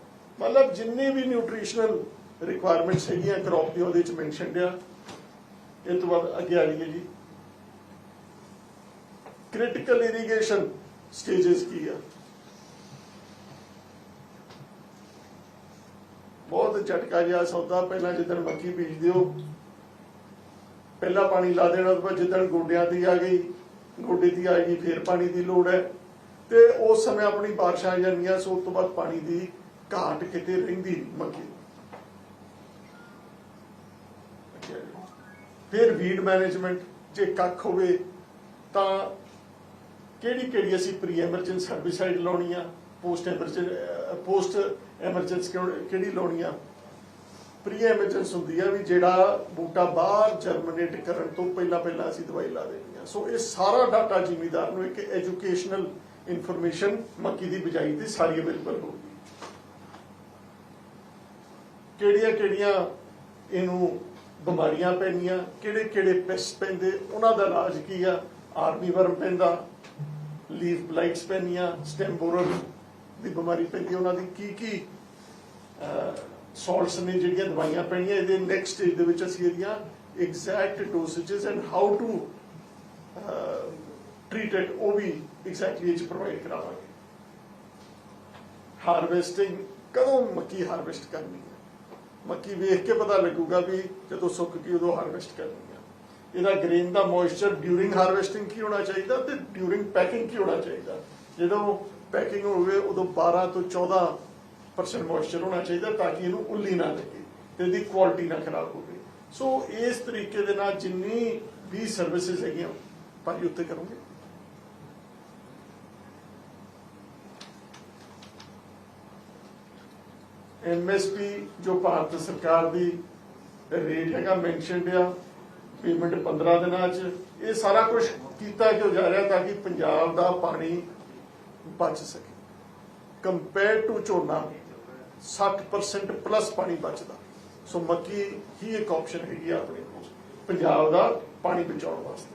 ਮਤਲਬ ਜਿੰਨੇ ਵੀ ਨਿਊਟ੍ਰੀਸ਼ਨਲ ਰਿਕੁਆਇਰਮੈਂਟਸ ਹੈਗੀਆਂ ਕ੍ਰੌਪ ਦੀ ਉਹਦੇ ਚ ਮੈਂਸ਼ਨਡ ਆ। ਇਹ ਤੋਂ ਬਾਅਦ ਅੱਗੇ ਆ ਜਾਈਏ ਜੀ। ਕ੍ਰਿਟੀਕਲ ਇਰੀਗੇਸ਼ਨ ਸਟੇजेस ਕੀ ਆ? ਬਹੁਤ ਝਟਕਾ ਜਿਹਾ ਸੌਦਾ ਪਹਿਲਾਂ ਜਿੱਦਣ ਮੱਕੀ ਬੀਜ ਦਿਓ। ਪਹਿਲਾਂ ਪਾਣੀ ਲਾ ਦੇਣਾ ਉਸ ਤੋਂ ਜਿੱਦਣ ਗੋਡਿਆਂ ਦੀ ਆ ਗਈ, ਗੋਡੇ ਦੀ ਆ ਗਈ, ਫੇਰ ਪਾਣੀ ਦੀ ਲੋੜ ਹੈ। ਤੇ ਉਸ ਸਮੇਂ ਆਪਣੀ ਬਾਰਿਸ਼ਾਂ ਆ ਜਾਂਦੀਆਂ ਸੋ, ਉਸ ਤੋਂ ਬਾਅਦ ਪਾਣੀ ਦੀ ਘਾਟ ਕਿਤੇ ਰਹਿੰਦੀ ਮੱਕੀ। ਫਿਰ ਵੀਡ ਮੈਨੇਜਮੈਂਟ ਜੇ ਕੱਖ ਹੋਵੇ ਤਾਂ ਕਿਹੜੀ ਕਿਹੜੀ ਅਸੀਂ ਪ੍ਰੀ ਐਮਰਜੈਂਸ ਹਰਬੀਸਾਈਡ ਲਾਉਣੀ ਆ ਪੋਸਟ ਐਮਰਜੈਂਸ ਪੋਸਟ ਐਮਰਜੈਂਸ ਕਿਹੜੀ ਲਾਉਣੀ ਆ? ਪ੍ਰੀ ਐਮਰਜੈਂਸ ਹੁੰਦੀ ਆ ਵੀ ਜਿਹੜਾ ਬੂਟਾ ਬਾਹਰ ਜਰਮੀਨੇਟ ਕਰਨ ਤੋਂ ਪਹਿਲਾਂ ਪਹਿਲਾਂ ਅਸੀਂ ਦਵਾਈ ਲਾ ਦੇਣੀ ਆ। ਸੋ ਇਹ ਸਾਰਾ ਡਾਟਾ ਜ਼ਿਮੀਦਾਰ ਨੂੰ ਇੱਕ ਐਜੂਕੇਸ਼ਨਲ ਇਨਫੋਰਮੇਸ਼ਨ ਮੱਕੀ ਦੀ ਬਿਜਾਈ ਦੀ ਸਾਰੀ ਅਵੇਲੇਬਲ ਹੋਊਗੀ ਕਿਹੜੀਆਂ ਕਿਹੜੀਆਂ ਇਹਨੂੰ ਬਿਮਾਰੀਆਂ ਪੈਣੀਆਂ, ਕਿਹੜੇ ਕਿਹੜੇ ਪੈਸਟ ਪੈਂਦੇ, ਉਹਨਾਂ ਦਾ ਇਲਾਜ ਕੀ ਆ? ਆਰਮੀ ਵਰਮ ਪੈਂਦਾ ਲੀਫ ਬਲਾਈਟਸ ਪੈਂਦੀਆਂ ਸਟੈਮ ਬੋਰਰ ਦੀ ਬਿਮਾਰੀ ਪੈਂਦੀ ਉਹਨਾਂ ਦੀ ਕੀ ਕੀ ਸੌਲਟਸ ਨੇ ਜਿਹੜੀਆਂ ਦਵਾਈਆਂ ਪੈਣੀਆਂ, ਇਹਦੇ ਨੈਕਸਟ ਸਟੇਜ ਦੇ ਵਿੱਚ ਅਸੀਂ ਇਹਦੀਆਂ exact dosages and how to treat it ਉਹ ਵੀ ਐਗਜ਼ੈਕਟਲੀ ਇਹ ਪ੍ਰੋਵਾਈਡ ਕਰਾਵਾਂਗੇ। ਹਾਰਵੈਸਟਿੰਗ ਕਦੋਂ ਮੱਕੀ ਹਾਰਵੈਸਟ ਕਰਨੀ ਹੈ? ਮੱਕੀ ਵੇਖ ਕੇ ਪਤਾ ਲੱਗੂਗਾ ਵੀ ਜਦੋਂ ਸੁੱਕ ਗਈ, ਉਦੋਂ ਹਾਰਵੈਸਟ ਕਰਨੀ ਇਹਦਾ ਗ੍ਰੇਨ ਦਾ ਮੋਇਸਚਰ ਡਿਊਰਿੰਗ ਹਾਰਵੈਸਟਿੰਗ ਕੀ ਹੋਣਾ ਚਾਹੀਦਾ ਤੇ ਡਿਊਰਿੰਗ ਪੈਕਿੰਗ ਕੀ ਹੋਣਾ ਚਾਹੀਦਾ? ਜਦੋਂ ਪੈਕਿੰਗ ਹੋਵੇ, ਉਦੋਂ 12 ਤੋਂ 14% ਮੋਇਸਚਰ ਹੋਣਾ ਚਾਹੀਦਾ ਤਾਂ ਕਿ ਇਹਨੂੰ ਉੱਲੀ ਨਾ ਲੱਗੇ ਤੇ ਇਹਦੀ ਕੁਆਲਿਟੀ ਨਾ ਖਰਾਬ ਹੋਵੇ। ਸੋ ਇਸ ਤਰੀਕੇ ਦੇ ਨਾਲ ਜਿੰਨੀ ਵੀ ਸਰਵਿਸਿਜ਼ ਹੈਗੀਆਂ, ਭਾਜੀ ਉੱਤੇ ਕਰੋਗੇ? ਐਮਐਸਪੀ ਜੋ ਭਾਰਤ ਸਰਕਾਰ ਦੀ ਰੇਟ ਹੈਗਾ ਮੈਂਸ਼ਨਡ ਆ ਪੇਮੈਂਟ 15 ਦਿਨਾਂ 'ਚ। ਇਹ ਸਾਰਾ ਕੁਝ ਕੀਤਾ ਕਿਉਂ ਜਾ ਰਿਹਾ ਤਾਂ ਕਿ ਪੰਜਾਬ ਦਾ ਪਾਣੀ ਬਚ ਸਕੇ। ਕੰਪੇਅਰ ਟੂ ਝੋਨਾ 60% ਪਲੱਸ ਪਾਣੀ ਬਚਦਾ। ਸੋ ਮੱਕੀ ਹੀ ਇੱਕ ਆਪਸ਼ਨ ਹੈਗੀ ਆ ਆਪਣੇ ਕੋਲ। ਪੰਜਾਬ ਦਾ ਪਾਣੀ ਬਚਾਉਣ ਵਾਸਤੇ।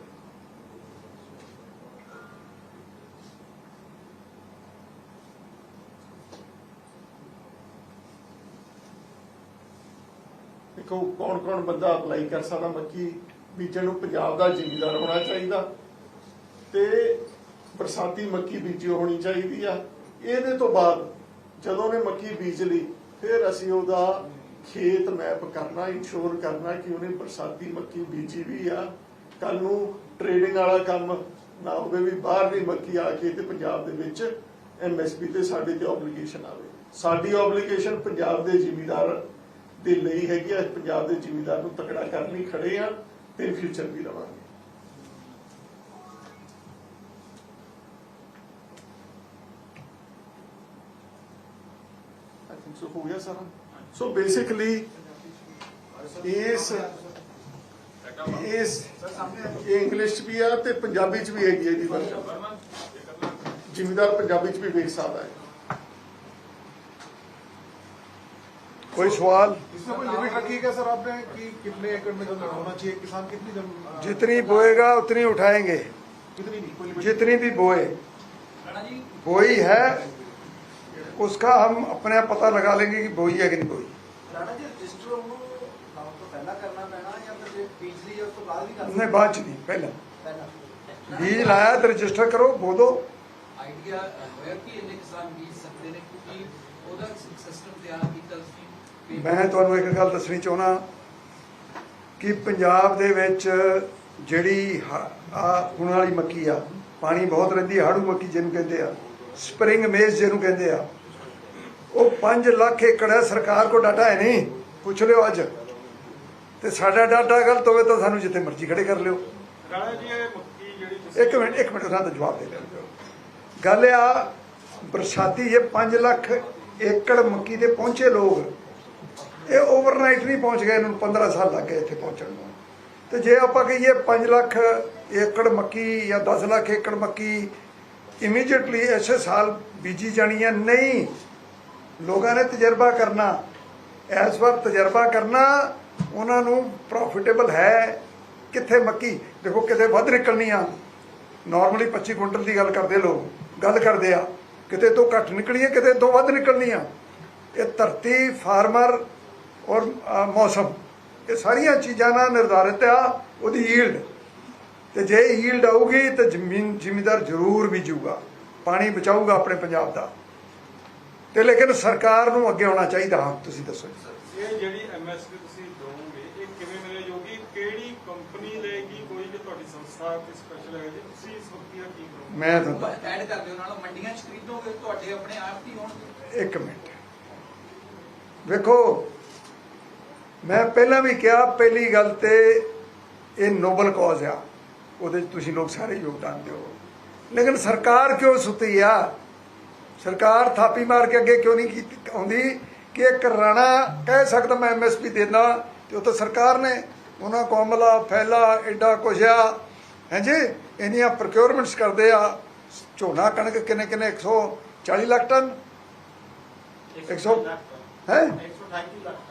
ਦੇਖੋ ਕੌਣ ਕੌਣ ਬੰਦਾ ਅਪਲਾਈ ਕਰ ਸਕਦਾ ਮੱਕੀ? ਬੀਜਣ ਨੂੰ ਪੰਜਾਬ ਦਾ ਜ਼ਿਮੀਦਾਰ ਹੋਣਾ ਚਾਹੀਦਾ ਤੇ ਬਰਸਾਤੀ ਮੱਕੀ ਬੀਜੀ ਹੋਣੀ ਚਾਹੀਦੀ ਆ। ਇਹਦੇ ਤੋਂ ਬਾਅਦ ਜਦੋਂ ਨੇ ਮੱਕੀ ਬੀਜ ਲਈ, ਫਿਰ ਅਸੀਂ ਉਹਦਾ ਖੇਤ ਮੈਪ ਕਰਨਾ ਇੰਸ਼ੋਰ ਕਰਨਾ ਕਿ ਉਹਨੇ ਬਰਸਾਤੀ ਮੱਕੀ ਬੀਜੀ ਵੀ ਆ। ਕੱਲ ਨੂੰ ਟ੍ਰੇਡਿੰਗ ਵਾਲਾ ਕੰਮ, ਨਾ ਹੋਵੇ ਵੀ ਬਾਹਰ ਦੀ ਮੱਕੀ ਆ ਕੇ ਤੇ ਪੰਜਾਬ ਦੇ ਵਿੱਚ ਐਮਐਸਪੀ ਤੇ ਸਾਡੇ ਤੇ ਆਬਲੀਗੇਸ਼ਨ ਆਵੇ। ਸਾਡੀ ਆਬਲੀਗੇਸ਼ਨ ਪੰਜਾਬ ਦੇ ਜ਼ਿਮੀਦਾਰ ਦੇ ਲਈ ਹੈਗੀ ਆ। ਪੰਜਾਬ ਦੇ ਜ਼ਿਮੀਦਾਰ ਨੂੰ ਤਕੜਾ ਕਰਨ ਲਈ ਖੜੇ ਆ। ਤੇ ਫਿਊਚਰ ਵੀ ਰਵਾਂਗੇ। ਆਈ ਥਿੰਕ ਸੋ ਹੋ ਗਿਆ ਸਾਰਾ? ਸੋ ਬੇਸਿਕਲੀ ਇਸ ਇਸ ਇਹ ਇੰਗਲਿਸ਼ 'ਚ ਵੀ ਆ ਤੇ ਪੰਜਾਬੀ ਚ ਵੀ ਹੈਗੀ ਹੈ ਜੀ ਜ਼ਿਮੀਦਾਰ ਪੰਜਾਬੀ ਚ ਵੀ ਵੇਖ ਸਕਦਾ ਹੈ। कोई सवाल इसमें कोई लिमिट रखी है क्या सर आपने कि कितने एकड़ में जमीन होना चाहिए किसान कितनी जमीन जितनी बोएगा उतनी उठाएंगे कितनी नहीं कोई लिमिट जितनी भी बोए बोई है उसका हम अपने आप पता लगा लेंगे कि बोई है कि नहीं बोई ਰਾਣਾ ਜੀ ਰਜਿਸਟਰ ਉਹਨੂੰ ਲਾਉਣ ਤੋਂ ਪਹਿਲਾਂ ਕਰਨਾ ਪੈਣਾ ਜਾਂ ਫਿਰ ਜੇ ਬੀਜ ਲਈ ਉਸ ਤੋਂ ਬਾਅਦ ਵੀ ਕਰ नहीं बात नहीं पहले ਪਹਿਲਾਂ बीज लाया तो रजिस्टर करो बो दो ਆਈਡੀਆ ਹੋਇਆ ਕਿ ਇਹਨੇ ਕਿਸਾਨ ਬੀਜ ਸਕਦੇ ਨੇ ਕਿਉਂਕਿ ਉਹਦਾ ਸਿਸਟਮ ਤਿਆਰ ਕੀਤਾ ਸੀ ਮੈਂ ਤੁਹਾਨੂੰ ਇੱਕ ਗੱਲ ਦੱਸਣੀ ਚਾਹਣਾ ਕਿ ਪੰਜਾਬ ਦੇ ਵਿੱਚ ਜਿਹੜੀ ਆ ਹੁਣ ਵਾਲੀ ਮੱਕੀ ਆ ਪਾਣੀ ਬਹੁਤ ਰਹਿੰਦੀ ਹਾੜੂ ਮੱਕੀ ਜਿਹਨੂੰ ਕਹਿੰਦੇ ਆ ਸਪਰਿੰਗ ਮੇਜ਼ ਜਿਹਨੂੰ ਕਹਿੰਦੇ ਆ ਉਹ 5 ਲੱਖ ਏਕੜ ਹੈ ਸਰਕਾਰ ਕੋ ਡਾਟਾ ਹੈ ਨਹੀਂ ਪੁੱਛ ਲਿਓ ਅੱਜ। ਤੇ ਸਾਡਾ ਡਾਟਾ ਗਲਤ ਹੋਵੇ ਤਾਂ ਸਾਨੂੰ ਜਿੱਥੇ ਮਰਜ਼ੀ ਖੜੇ ਕਰ ਲਿਓ। ਇੱਕ ਮਿੰਟ ਇੱਕ ਮਿੰਟ ਦਾ ਜਵਾਬ ਦੇ ਦਿਓ। ਗੱਲ ਆ ਬਰਸਾਤੀ ਇਹ 5 ਲੱਖ ਏਕੜ ਮੱਕੀ ਤੇ ਪਹੁੰਚੇ ਲੋਕ ਇਹ ਓਵਰਨਾਈਟ ਨਹੀਂ ਪਹੁੰਚ ਗਏ, ਇਹਨਾਂ ਨੂੰ 15 ਸਾਲ ਲੱਗ ਗਏ ਇੱਥੇ ਪਹੁੰਚਣ ਨੂੰ। ਤੇ ਜੇ ਆਪਾਂ ਕਹੀਏ 5 ਲੱਖ ਏਕੜ ਮੱਕੀ ਜਾਂ 10 ਲੱਖ ਏਕੜ ਮੱਕੀ ਇਮੀਡੀਏਟਲੀ ਐਸੇ ਸਾਲ ਬੀਜੀ ਜਾਣੀ ਹੈ, ਨਹੀਂ। ਲੋਕਾਂ ਨੇ ਤਜਰਬਾ ਕਰਨਾ, ਇਸ ਵਾਰ ਤਜਰਬਾ ਕਰਨਾ, ਉਹਨਾਂ ਨੂੰ ਪ੍ਰੋਫਿਟੇਬਲ ਹੈ ਕਿੱਥੇ ਮੱਕੀ? ਦੇਖੋ ਕਿਤੇ ਵੱਧ ਨਿਕਲਣੀ ਆ। ਨਾਰਮਲੀ 25 ਕੁਇੰਟਲ ਦੀ ਗੱਲ ਕਰਦੇ ਲੋਕ, ਗੱਲ ਕਰਦੇ ਆ। ਕਿਤੇ ਤੋਂ ਘੱਟ ਨਿਕਲੀ ਹੈ, ਕਿਤੇ ਤੋਂ ਵੱਧ ਨਿਕਲਣੀ ਆ। ਇਹ ਧਰਤੀ ਫਾਰਮਰ ਔਰ ਮੌਸਮ। ਇਹ ਸਾਰੀਆਂ ਚੀਜ਼ਾਂ ਨਾਲ ਨਿਰਧਾਰਿਤ ਆ ਉਹਦੀ ਯੀਲਡ ਤੇ ਜੇ ਯੀਲਡ ਆਊਗੀ ਤਾਂ ਜ਼ਮੀਨ ਜ਼ਿਮੀਦਾਰ ਜ਼ਰੂਰ ਬੀਜੂਗਾ। ਪਾਣੀ ਬਚਾਊਗਾ ਆਪਣੇ ਪੰਜਾਬ ਦਾ। ਤੇ ਲੇਕਿਨ ਸਰਕਾਰ ਨੂੰ ਅੱਗੇ ਆਉਣਾ ਚਾਹੀਦਾ ਹਾਂ ਤੁਸੀਂ ਦੱਸੋ ਜੀ। ਇਹ ਜਿਹੜੀ ਐਮਐਸਪੀ ਤੁਸੀਂ ਦੋਗੇ ਇਹ ਕਿਵੇਂ ਮਿਲੇਗੀ? ਕਿਹੜੀ ਕੰਪਨੀ ਲਏਗੀ? ਕੋਈ ਜੇ ਤੁਹਾਡੀ ਸੰਸਥਾ ਕੋਈ ਸਪੈਸ਼ਲ ਹੈ ਜੀ ਤੁਸੀਂ ਇਸ ਵਕਤ ਕੀ ਕਰੋਗੇ? ਮੈਂ ਤੁਹਾਨੂੰ ਐਡ ਕਰ ਦਿਓ ਨਾਲ ਮੰਡੀਆਂ 'ਚ ਖਰੀਦੋਗੇ ਤੁਹਾਡੇ ਆਪਣੇ ਆਪ ਹੀ ਹੋਣਗੇ। ਇੱਕ ਮਿੰਟ। ਵੇਖੋ ਮੈਂ ਪਹਿਲਾਂ ਵੀ ਕਿਹਾ ਪਹਿਲੀ ਗੱਲ ਤੇ ਇਹ ਨੋਬਲ ਕਾਜ਼ ਆ ਉਹਦੇ 'ਚ ਤੁਸੀਂ ਲੋਕ ਸਾਰੇ ਯੋਗਦਾਨ ਦਿਓ। ਲੇਕਿਨ ਸਰਕਾਰ ਕਿਉਂ ਸੁੱਤੀ ਆ? ਸਰਕਾਰ ਥਾਪੀ ਮਾਰ ਕੇ ਅੱਗੇ ਕਿਉਂ ਨਹੀਂ ਕੀਤੀ ਆਉਂਦੀ ਕਿ ਇੱਕ ਰਾਣਾ ਕਹਿ ਸਕਦਾ ਮੈਂ ਐਮਐਸਪੀ ਦੇਣਾ ਤੇ ਉਹ ਤਾਂ ਸਰਕਾਰ ਨੇ। ਉਹਨਾਂ ਕੋਮਲਾ ਫੈਲਾ ਐਡਾ ਕੁਛ ਆ। ਹਾਂਜੀ ਇੰਨੀਆਂ ਪ੍ਰੋਕਿਉਰਮੈਂਟਸ ਕਰਦੇ ਆ। ਝੋਨਾ ਕਣਕ ਕਿੰਨੇ ਕਿੰਨੇ 140 ਲੱਖ ਟਨ। 100 ਹੈ?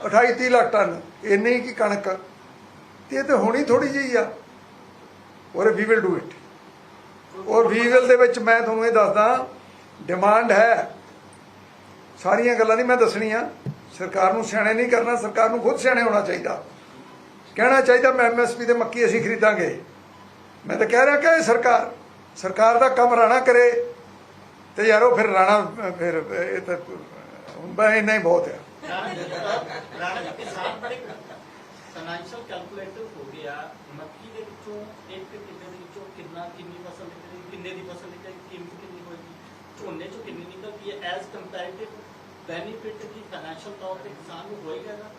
28 30 ਲੱਖ ਟਨ, ਇੰਨੀ ਕੀ ਕਣਕ। ਤੇ ਇਹ ਤੇ ਹੋਣੀ ਥੋੜੀ ਜਿਹੀ ਆ। ਔਰ ਵੀ ਵਿਲ ਡੂ ਇਟ ਔਰ ਵੀ ਵਿਲ ਦੇ ਵਿੱਚ ਮੈਂ ਤੁਹਾਨੂੰ ਇਹ ਦੱਸਦਾ ਡਿਮਾਂਡ ਹੈ। ਸਾਰੀਆਂ ਗੱਲਾਂ ਨਹੀਂ ਮੈਂ ਦੱਸਣੀਆਂ। ਸਰਕਾਰ ਨੂੰ ਸਿਆਣੇ ਨਹੀਂ ਕਰਨਾ, ਸਰਕਾਰ ਨੂੰ ਖੁਦ ਸਿਆਣੇ ਹੋਣਾ ਚਾਹੀਦਾ। ਕਹਿਣਾ ਚਾਹੀਦਾ ਮੈਂ ਐਮਐਸਪੀ ਤੇ ਮੱਕੀ ਅਸੀਂ ਖਰੀਦਾਂਗੇ। ਮੈਂ ਤਾਂ ਕਹਿ ਰਿਹਾ ਕਿ ਸਰਕਾਰ ਸਰਕਾਰ ਦਾ ਕੰਮ ਰਾਣਾ ਕਰੇ। ਤੇ ਯਾਰੋ, ਫਿਰ ਰਾਣਾ, ਫਿਰ ਇਹ ਤਾਂ ਹੁੰਦਾ ਇੰਨਾ ਹੀ ਬਹੁਤ ਹੈ। ਰਾਣਾ ਕਿਸਾਨ ਬੜੇ ਫਾਈਨੈਂਸ਼ੀਅਲ ਕੈਲਕੂਲੇਟਰ ਹੋ ਗਿਆ। ਮੱਕੀ ਦੇ ਵਿੱਚੋਂ ਇੱਕ ਕਿੱਲੇ ਦੇ ਵਿੱਚੋਂ ਕਿੰਨਾ ਕਿੰਨੀ ਫਸਲ ਨਿਕਲੇਗੀ? ਕਿੰਨੇ ਦੀ ਫਸਲ ਨਿਕਲੇਗੀ? ਕੀਮਤ ਕਿੰਨੀ ਹੋਏਗੀ? ਝੋਨੇ ਚੋਂ ਕਿੰਨੀ ਨਿਕਲਦੀ ਹੈ? ਐਜ਼ ਕੰਪੈਰੀਟਿਵ ਬੈਨੀਫਿਟ ਦੀ ਫਾਈਨੈਂਸ਼ੀਅਲ ਤੌਰ ਤੇ ਕਿਸਾਨ ਨੂੰ ਹੋਏਗਾ ਨਾ?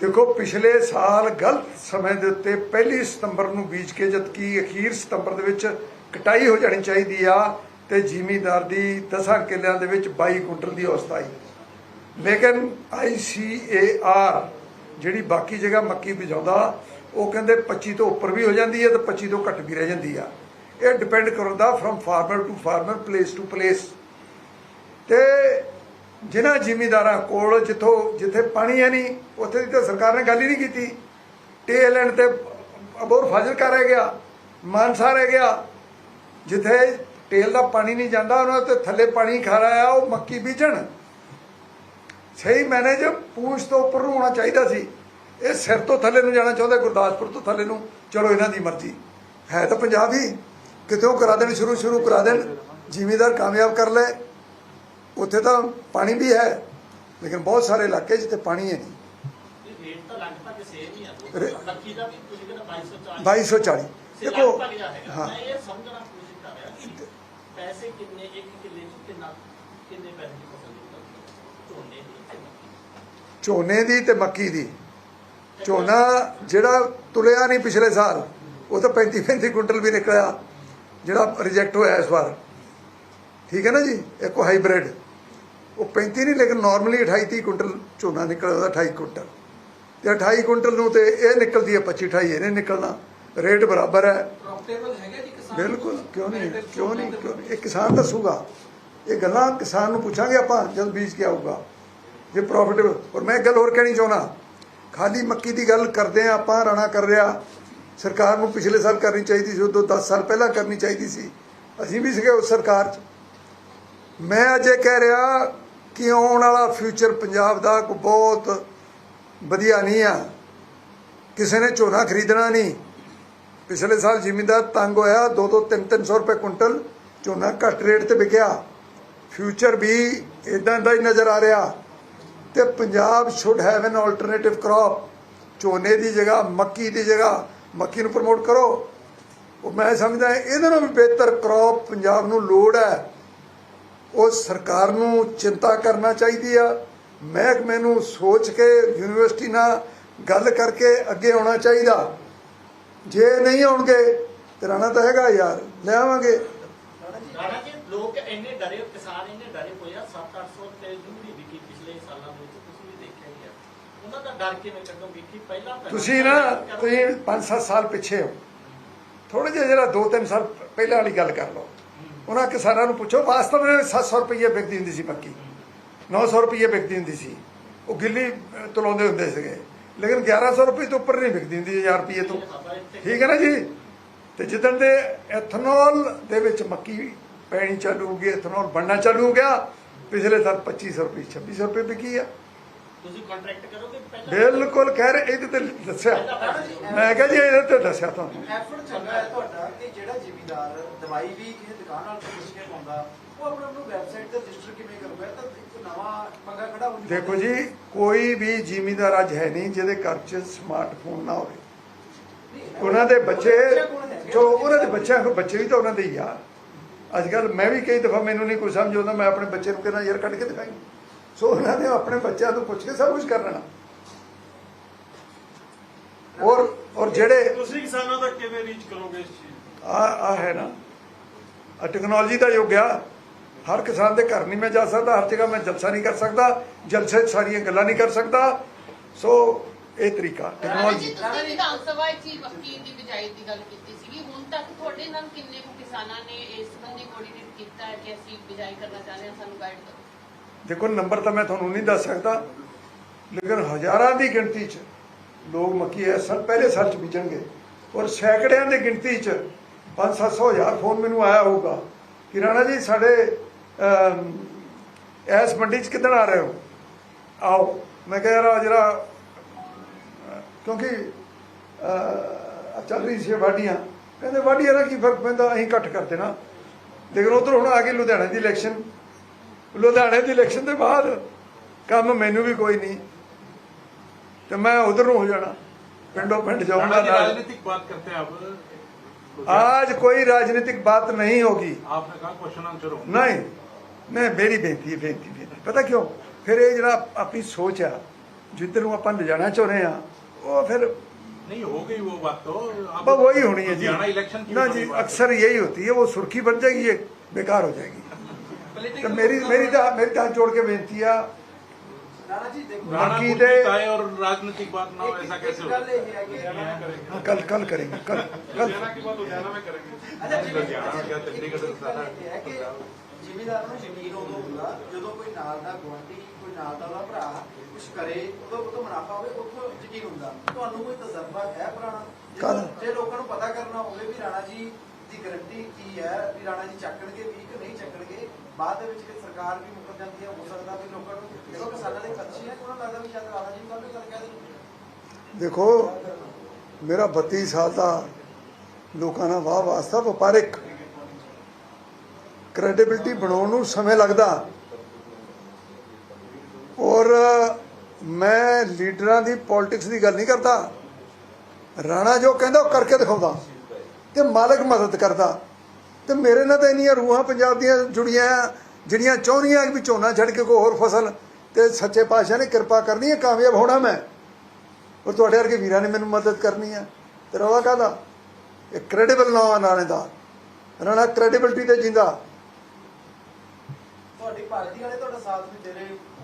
ਦੇਖੋ, ਪਿਛਲੇ ਸਾਲ ਗਲਤ ਸਮੇਂ ਦੇ ਉੱਤੇ ਪਹਿਲੀ ਸਤੰਬਰ ਨੂੰ ਬੀਜ ਕੇ, ਜਦਕਿ ਅਖੀਰ ਸਤੰਬਰ ਦੇ ਵਿੱਚ ਕਟਾਈ ਹੋ ਜਾਣੀ ਚਾਹੀਦੀ ਆ, ਤੇ ਜ਼ਿਮੀਦਾਰ ਦੀ 10 ਕਿੱਲਿਆਂ ਦੇ ਵਿੱਚ 22 ਕੁਇੰਟਲ ਦੀ ਔਸਤ ਆਈ। ਲੇਕਿਨ ICAR ਜਿਹੜੀ ਬਾਕੀ ਜਗ੍ਹਾ ਮੱਕੀ ਬਿਜਾਉਂਦਾ ਉਹ ਕਹਿੰਦੇ 25 ਤੋਂ ਉੱਪਰ ਵੀ ਹੋ ਜਾਂਦੀ ਹੈ ਤੇ 25 ਤੋਂ ਘੱਟ ਵੀ ਰਹਿ ਜਾਂਦੀ ਆ। ਇਹ ਡਿਪੈਂਡ ਕਰਦਾ from farmer to farmer place to place ਤੇ ਜਿਨ੍ਹਾਂ ਜ਼ਿਮੀਦਾਰਾਂ ਕੋਲ ਜਿੱਥੋਂ ਜਿੱਥੇ ਪਾਣੀ ਹੈ ਨਹੀਂ, ਉੱਥੇ ਦੀ ਤਾਂ ਸਰਕਾਰ ਨੇ ਗੱਲ ਹੀ ਨਹੀਂ ਕੀਤੀ। ਟੇਲ ਐਂਡ ਤੇ ਅਬੋਰ ਫਾਜ਼ਿਲਕਾ ਰਹਿ ਗਿਆ, ਮਾਨਸਾ ਰਹਿ ਗਿਆ। ਜਿੱਥੇ ਟੇਲ ਦਾ ਪਾਣੀ ਨਹੀਂ ਜਾਂਦਾ, ਉਹਨਾਂ ਤੇ ਥੱਲੇ ਪਾਣੀ ਖਾ ਰਿਹਾ ਉਹ ਮੱਕੀ ਬੀਜਣ। ਸਹੀ ਮੈਨੇਜ ਪੂਛ ਤੋਂ ਉੱਪਰ ਨੂੰ ਹੋਣਾ ਚਾਹੀਦਾ ਸੀ। ਇਹ ਸਿਰ ਤੋਂ ਥੱਲੇ ਨੂੰ ਜਾਣਾ ਚਾਹੁੰਦੇ ਗੁਰਦਾਸਪੁਰ ਤੋਂ ਥੱਲੇ ਨੂੰ। ਚਲੋ ਇਹਨਾਂ ਦੀ ਮਰਜ਼ੀ। ਹੈ ਤਾਂ ਪੰਜਾਬ ਕਿਤੋਂ ਕਰਾ ਦੇਣ ਸ਼ੁਰੂ ਸ਼ੁਰੂ ਕਰਾ ਦੇਣ ਜ਼ਿਮੀਦਾਰ ਕਾਮਯਾਬ ਕਰ ਲੈ। ਉੱਥੇ ਤਾਂ ਪਾਣੀ ਵੀ ਹੈ ਲੇਕਿਨ ਬਹੁਤ ਸਾਰੇ ਇਲਾਕੇ ਜਿੱਥੇ ਪਾਣੀ ਹੈ ਨਹੀਂ। ਰੇਟ ਤਾਂ ਲਗਭਗ ਸੇਮ ਹੀ ਆ। ਰੇ- ਮੱਕੀ ਦਾ ਵੀ ਤੁਸੀਂ ਕਹਿੰਦਾ 2240 2240 ਦੇਖੋ ਹਾਂ। ਮੈਂ ਇਹ ਸਮਝਣਾ ਕੋਸ਼ਿਸ਼ ਕਰ ਰਿਹਾ ਕਿ ਪੈਸੇ ਕਿੰਨੇ ਇੱਕ ਕਿੱਲੇ ਚ ਕਿੰਨਾ ਕਿੰਨੇ ਪੈਸੇ ਦੀ ਫਸਲ ਨਿਕਲਦੀ ਝੋਨੇ ਦੀ ਤੇ ਮੱਕੀ ਝੋਨੇ ਦੀ ਤੇ ਮੱਕੀ ਦੀ। ਝੋਨਾ ਜਿਹੜਾ ਤੁਲਿਆ ਨਹੀਂ ਪਿਛਲੇ ਸਾਲ ਉਹ ਤਾਂ 35 35 ਕੁਇੰਟਲ ਵੀ ਨਿਕਲਿਆ ਜਿਹੜਾ ਰਿਜੈਕਟ ਹੋਇਆ ਇਸ ਵਾਰ। ਠੀਕ ਹੈ ਨਾ ਜੀ? ਇੱਕ ਹਾਈਬ੍ਰਿਡ ਉਹ 35 ਨਹੀਂ ਲੇਕਿਨ ਨਾਰਮਲੀ 28 30 ਕੁਇੰਟਲ ਝੋਨਾ ਨਿਕਲਦਾ ਉਹਦਾ 28 ਕੁਇੰਟਲ। ਤੇ 28 ਕੁਇੰਟਲ ਨੂੰ ਤੇ ਇਹ ਨਿਕਲਦੀ ਹੈ 25 28 ਇਹਨੇ ਨਿਕਲਣਾ। ਰੇਟ ਬਰਾਬਰ ਹੈ। ਪ੍ਰੋਫਿਟੇਬਲ ਹੈਗਾ ਜੀ ਕਿਸਾਨ? ਬਿਲਕੁਲ ਕਿਉਂ ਨਹੀਂ? ਕਿਉਂ ਨਹੀਂ? ਕਿਉਂ ਨਹੀਂ? ਇਹ ਕਿਸਾਨ ਦੱਸੂਗਾ। ਇਹ ਗੱਲਾਂ ਕਿਸਾਨ ਨੂੰ ਪੁੱਛਾਂਗੇ ਆਪਾਂ ਜਦ ਬੀਜ ਕੇ ਆਊਗਾ। ਜੇ ਪ੍ਰੋਫਿਟੇਬਲ ਔਰ ਮੈਂ ਇੱਕ ਗੱਲ ਹੋਰ ਕਹਿਣੀ ਚਾਹੁੰਦਾ। ਖਾਲੀ ਮੱਕੀ ਦੀ ਗੱਲ ਕਰਦੇ ਆ ਆਪਾਂ ਰਾਣਾ ਕਰ ਰਿਹਾ। ਸਰਕਾਰ ਨੂੰ ਪਿਛਲੇ ਸਾਲ ਕਰਨੀ ਚਾਹੀਦੀ ਸੀ, ਉਦੋਂ 10 ਸਾਲ ਪਹਿਲਾਂ ਕਰਨੀ ਚਾਹੀਦੀ ਸੀ। ਅਸੀਂ ਵੀ ਸੀਗੇ ਉਸ ਸਰਕਾਰ 'ਚ। ਮੈਂ ਅਜੇ ਕਹਿ ਰਿਹਾ ਕਿ ਆਉਣ ਵਾਲਾ ਫਿਊਚਰ ਪੰਜਾਬ ਦਾ ਕੋਈ ਬਹੁਤ ਵਧੀਆ ਨਹੀਂ ਆ। ਕਿਸੇ ਨੇ ਝੋਨਾ ਖਰੀਦਣਾ ਨਹੀਂ। ਪਿਛਲੇ ਸਾਲ ਜ਼ਿਮੀਂਦਾਰ ਤੰਗ ਹੋਇਆ 2-2 3-300 ਰੁਪਏ ਕੁਇੰਟਲ ਝੋਨਾ ਘੱਟ ਰੇਟ ਤੇ ਵਿਕਿਆ। ਫਿਊਚਰ ਵੀ ਇਦਾਂ ਦਾ ਹੀ ਨਜ਼ਰ ਆ ਰਿਹਾ। ਤੇ Punjab should have an alternative crop ਝੋਨੇ ਦੀ ਜਗ੍ਹਾ, ਮੱਕੀ ਦੀ ਜਗ੍ਹਾ, ਮੱਕੀ ਨੂੰ ਪ੍ਰਮੋਟ ਕਰੋ। ਉਹ ਮੈਂ ਸਮਝਦਾ ਇਹਦੇ ਨਾਲੋਂ ਵੀ ਬਿਹਤਰ ਕ੍ਰੌਪ ਪੰਜਾਬ ਨੂੰ ਲੋੜ ਹੈ। ਉਹ ਸਰਕਾਰ ਨੂੰ ਚਿੰਤਾ ਕਰਨਾ ਚਾਹੀਦੀ ਆ। ਮਹਿਕਮੇ ਨੂੰ ਸੋਚ ਕੇ ਯੂਨੀਵਰਸਿਟੀ ਨਾਲ ਗੱਲ ਕਰਕੇ ਅੱਗੇ ਆਉਣਾ ਚਾਹੀਦਾ। ਜੇ ਨਹੀਂ ਆਉਣਗੇ ਤੇ ਰਾਣਾ ਤਾਂ ਹੈਗਾ ਯਾਰ, ਲੈ ਆਵਾਂਗੇ। ਰਾਣਾ ਜੀ, ਲੋਕ ਇੰਨੇ ਡਰੇ, ਕਿਸਾਨ ਇੰਨੇ ਡਰੇ ਹੋਏ 7-800 ਰੁਪਏ ਜੂੜੀ ਪਿਛਲੇ ਸਾਲਾਂ ਦੇ ਵਿੱਚ ਤੁਸੀਂ ਵੀ ਦੇਖਿਆ ਹੀ ਆ। ਉਹਨਾਂ ਦਾ ਡਰ ਕਿਵੇਂ ਕੱਢੋ ਵਿਕੀ ਪਹਿਲਾਂ ਪਹਿਲਾਂ ਤੁਸੀਂ ਨਾ ਤੁਸੀਂ 5-7 ਸਾਲ ਪਿੱਛੇ ਹੋ। ਥੋੜੇ ਜਿਹਾ ਜਿਹੜਾ 2-3 ਸਾਲ ਪਹਿਲਾਂ ਵਾਲੀ ਗੱਲ ਕਰ ਲਓ। ਉਹਨਾਂ ਕਿਸਾਨਾਂ ਨੂੰ ਪੁੱਛੋ ਵਾਸਤਵ ਵਿੱਚ 700 ਰੁਪਏ ਵਿਕਦੀ ਹੁੰਦੀ ਸੀ ਮੱਕੀ 900 ਰੁਪਏ ਵਿਕਦੀ ਹੁੰਦੀ ਸੀ। ਉਹ ਗਿੱਲੀ ਤੁਲਾਉਂਦੇ ਹੁੰਦੇ ਸੀਗੇ। ਲੇਕਿਨ 1100 ਰੁਪਏ ਤੋਂ ਉੱਪਰ ਨਹੀਂ ਵਿਕਦੀ ਹੁੰਦੀ 1000 ਰੁਪਏ ਤੋਂ। ਠੀਕ ਹੈ ਨਾ ਜੀ? ਤੇ ਜਿੱਦਣ ਦੇ ਐਥਨੋਲ ਦੇ ਵਿੱਚ ਮੱਕੀ ਪੈਣੀ ਚਾਲੂ ਹੋ ਗਈ ਐਥਨੋਲ ਬਣਨਾ ਚਾਲੂ ਹੋ ਗਿਆ ਪਿਛਲੇ ਸਾਲ 2500 ਰੁਪਏ 2600 ਰੁਪਏ ਵਿਕੀ ਆ। ਤੁਸੀਂ ਕੰਟਰੈਕਟ ਕਰੋਗੇ ਪਹਿਲਾਂ? ਬਿਲਕੁਲ ਕਹਿ ਰਹੇ ਇਹਦੇ ਤੇ ਦੱਸਿਆ। ਮੈਂ ਕਿਹਾ ਜੀ ਇਹਦੇ ਤੇ ਦੱਸਿਆ ਤੁਹਾਨੂੰ। ਐਫਰਟ ਚੰਗਾ ਹੈ ਤੁਹਾਡਾ ਕਿ ਜਿਹੜਾ ਜ਼ਿਮੀਦਾਰ ਦਵਾਈ ਵੀ ਕਿਸੇ ਦੁਕਾਨ ਨਾਲ ਪੁੱਛ ਕੇ ਪਾਉਂਦਾ ਉਹ ਆਪਣੇ ਆਪ ਨੂੰ ਵੈਬਸਾਈਟ ਤੇ ਰਜਿਸਟਰ ਕਿਵੇਂ ਕਰੂਗਾ? ਇਹ ਤਾਂ ਇੱਕ ਨਵਾਂ ਪੰਗਾ ਖੜਾ ਹੋ ਦੇਖੋ ਜੀ ਕੋਈ ਵੀ ਜ਼ਿਮੀਂਦਾਰ ਅੱਜ ਹੈ ਨਹੀਂ ਜਿਹਦੇ ਘਰ 'ਚ ਸਮਾਰਟਫੋਨ ਨਾ ਹੋਵੇ। ਉਹਨਾਂ ਦੇ ਬੱਚੇ ਜੋ ਉਹਨਾਂ ਦੇ ਬੱਚਿਆਂ ਬੱਚੇ ਵੀ ਤਾਂ ਉਹਨਾਂ ਦੇ ਹੀ ਆ। ਅੱਜ ਕੱਲ ਮੈਂ ਵੀ ਕਈ ਦਫਾ ਮੈਨੂੰ ਨਹੀਂ ਕੋਈ ਸਮਝ ਆਉਂਦਾ ਮੈਂ ਆਪਣੇ ਬੱਚੇ ਨੂੰ ਕਹਿੰਦਾ ਯਾਰ ਕੱਢ ਕੇ ਦਿਖਾਈ। ਸੋ ਉਹਨਾਂ ਨੇ ਆਪਣੇ ਬੱਚਿਆਂ ਤੋਂ ਪੁੱਛ ਕੇ ਸਭ ਕੁਝ ਕਰ ਲੈਣਾ। ਔਰ ਔਰ ਜਿਹੜੇ ਤੁਸੀਂ ਕਿਸਾਨਾਂ ਦਾ ਕਿਵੇਂ ਰੀਚ ਕਰੋਗੇ ਇਸ ਚੀਜ਼ ਆ ਆ ਹੈ ਨਾ। ਆ ਟੈਕਨੋਲੋਜੀ ਦਾ ਯੁੱਗ ਆ। ਹਰ ਕਿਸਾਨ ਦੇ ਘਰ ਨਹੀਂ ਮੈਂ ਜਾ ਸਕਦਾ ਹਰ ਜਗ੍ਹਾ ਮੈਂ ਜਲਸਾ ਨਹੀਂ ਕਰ ਸਕਦਾ ਜਲਸੇ ਸਾਰੀਆਂ ਗੱਲਾਂ ਨਹੀਂ ਕਰ ਸਕਦਾ। ਸੋ ਇਹ ਤਰੀਕਾ ਟੈਕਨੋਲੋਜੀ ਤੁਸੀਂ ਵਿਧਾਨ ਸਭਾ ਵਿੱਚ ਮੱਕੀ ਦੀ ਬਿਜਾਈ ਦੀ ਗੱਲ ਕੀਤੀ ਸੀਗੀ ਹੁਣ ਤੱਕ ਤੁਹਾਡੇ ਨਾਲ ਕਿੰਨੇ ਕੁ ਕਿਸਾਨਾਂ ਨੇ ਇਸ ਸੰਬੰਧੀ ਕੋਆਰਡੀਨੇਟ ਕੀਤਾ ਹੈ ਕਿ ਅਸੀਂ ਬਿਜਾਈ ਕਰਨਾ ਚਾਹੁੰਦੇ ਹਾਂ, ਸਾਨੂੰ ਗਾਈਡ ਕਰੋ ਦੇਖੋ ਨੰਬਰ ਤਾਂ ਮੈਂ ਤੁਹਾਨੂੰ ਨਹੀਂ ਦੱਸ ਸਕਦਾ, ਲੇਕਿਨ ਹਜ਼ਾਰਾਂ ਦੀ ਗਿਣਤੀ 'ਚ ਲੋਕ ਮੱਕੀ ਇਸ ਸਾਲ ਪਹਿਲੇ ਸਾਲ 'ਚ ਬੀਜਣਗੇ। ਔਰ ਸੈਂਕੜਿਆਂ ਦੀ ਗਿਣਤੀ 'ਚ 5-700 ਹਜ਼ਾਰ ਫੋਨ ਮੈਨੂੰ ਆਇਆ ਹੋਊਗਾ ਕਿ ਰਾਣਾ ਜੀ, ਸਾਡੇ ਇਸ ਮੰਡੀ 'ਚ ਕਿੱਦਣ ਆ ਰਹੇ ਹੋ? ਆਓ, ਮੈਂ ਕਹਿ ਯਾਰ ਜਿਹੜਾ ਕਿਉਂਕਿ ਚੱਲ ਰਹੀ ਸੀ ਵਾਢੀਆਂ। ਕਹਿੰਦੇ ਵਾਢੀਆਂ ਦਾ ਕੀ ਫਰਕ ਪੈਂਦਾ ਅਸੀਂ ਘੱਟ ਕਰ ਦੇਣਾ ਲੇਕਿਨ ਉਧਰ ਹੁਣ ਆ ਗਈ ਲੁਧਿਆਣੇ ਦੀ ਇਲੈਕਸ਼ਨ ਲੁਧਿਆਣੇ ਦੀ ਇਲੈਕਸ਼ਨ ਦੇ ਬਾਅਦ ਕੰਮ ਮੈਨੂੰ ਵੀ ਕੋਈ ਨਹੀਂ ਤੇ ਮੈਂ ਉਧਰ ਨੂੰ ਹੋ ਜਾਣਾ ਪਿੰਡੋਂ ਪਿੰਡ ਜਾਊਂਗਾ राणा जी ਨਾਲ राजनीतिक बात करते हैं अब आज कोई राजनीतिक बात नहीं होगी आपने कहा क्वेश्चन आंसर हो ਨਹੀਂ ਮੈਂ ਮੇਰੀ ਬੇਨਤੀ ਹੈ ਬੇਨਤੀ ਬੇਨਤੀ ਪਤਾ ਕਿਉਂ ਫਿਰ ਇਹ ਜਿਹੜਾ ਆਪਣੀ ਸੋਚ ਆ ਜਿੱਧਰ ਨੂੰ ਆਪਾਂ ਲਿਜਾਣਾ ਚਾਹੁੰਦੇ ਆ ਉਹ ਫਿਰ नहीं हो गई वो बात तो अब वही होनी है जी इलेक्शन की ना जी अक्सर यही होती है वो सुर्खी बन जाएगी ये बेकार हो जाएगी तो मेरी मेरी दा, मेरी दांत जोड़ के बेनती है और राजनीतिक बात ना ऐसा कैसे कल कल करेंगे कल कल में करेंगे ਨਾਲ ਦਾ ਗੁਆਂਢੀ ਕੋਈ ਨਾਲ ਦਾ ਉਹਦਾ ਭਰਾ ਕੁਝ ਕਰੇ ਉਦੋਂ ਉਦੋਂ ਮੁਨਾਫਾ ਹੋਵੇ ਉੱਥੋਂ ਯਕੀਨ ਹੁੰਦਾ। ਤੁਹਾਨੂੰ ਕੋਈ ਤਜਰਬਾ ਹੈ ਪੁਰਾਣਾ? ਜੇ- ਲੋਕਾਂ ਨੂੰ ਪਤਾ ਕਰਨਾ ਹੋਵੇ ਵੀ ਰਾਣਾ ਜੀ ਦੀ ਗਰੰਟੀ ਕੀ ਹੈ ਵੀ ਰਾਣਾ ਜੀ ਚੱਕਣਗੇ ਵੀ ਕਿ ਨਹੀਂ ਚੱਕਣਗੇ ਬਾਅਦ ਦੇ ਵਿੱਚ ਕਿ ਸਰਕਾਰ ਵੀ ਮੁਕਰ ਜਾਂਦੀ ਹੈ ਹੋ ਸਕਦਾ ਵੀ ਲੋਕਾਂ ਨੂੰ ਦੇਖੋ ਕਿਸਾਨਾਂ ਦੇ ਖਰਚੇ ਹੈ ਉਹਨਾਂ ਨੂੰ ਲੱਗਦਾ ਵੀ ਸ਼ਾਇਦ ਰਾਣਾ ਜੀ ਕੱਲ ਨੂੰ ਗੱਲ ਕਹਿ ਦੇਖੋ ਮੇਰਾ 32 ਸਾਲ ਦਾ ਲੋਕਾਂ ਨਾਲ ਵਾਹ ਵਾਸਤਾ ਵਪਾਰਿਕ। ਕ੍ਰੈਡੀਬਿਲਟੀ ਬਣਾਉਣ ਨੂੰ ਸਮੇਂ ਲੱਗਦਾ। ਔਰ ਮੈਂ ਲੀਡਰਾਂ ਦੀ ਪੋਲਿਟਿਕਸ ਦੀ ਗੱਲ ਨਹੀਂ ਕਰਦਾ। ਰਾਣਾ ਜੋ ਕਹਿੰਦਾ ਉਹ ਕਰਕੇ ਦਿਖਾਉਂਦਾ ਤੇ ਮਾਲਕ ਮਦਦ ਕਰਦਾ। ਤੇ ਮੇਰੇ ਨਾਲ ਤਾਂ ਇੰਨੀਆਂ ਰੂਹਾਂ ਪੰਜਾਬ ਦੀਆਂ ਜੁੜੀਆਂ ਆ, ਜਿਹੜੀਆਂ ਚਾਹੁੰਦੀਆਂ ਵੀ ਝੋਨਾ ਛੱਡ ਕੇ ਕੋਈ ਹੋਰ ਫਸਲ। ਤੇ ਸੱਚੇ ਪਾਤਸ਼ਾਹ ਨੇ ਕਿਰਪਾ ਕਰਨੀ ਹੈ ਕਾਮਯਾਬ ਹੋਣਾ ਮੈਂ। ਔਰ ਤੁਹਾਡੇ ਵਰਗੇ ਵੀਰਾਂ ਨੇ ਮੈਨੂੰ ਮਦਦ ਕਰਨੀ ਹੈ ਤੇ ਰੌਲਾ ਕਾਹਦਾ? ਇਹ ਕ੍ਰੈਡੀਬਲ ਨਾਮ ਹੈ ਰਾਣੇ ਦਾ। ਰਾਣਾ ਕ੍ਰੈਡੀਬਿਲਟੀ ਤੇ ਜਿੰਦਾ। ਤੁਹਾਡੀ ਪਾਰਟੀ ਵਾਲੇ ਤੁਹਾਡਾ ਸਾਥ ਨਹੀਂ ਦੇ ਰਹੇ। ਅਡਾਨੀ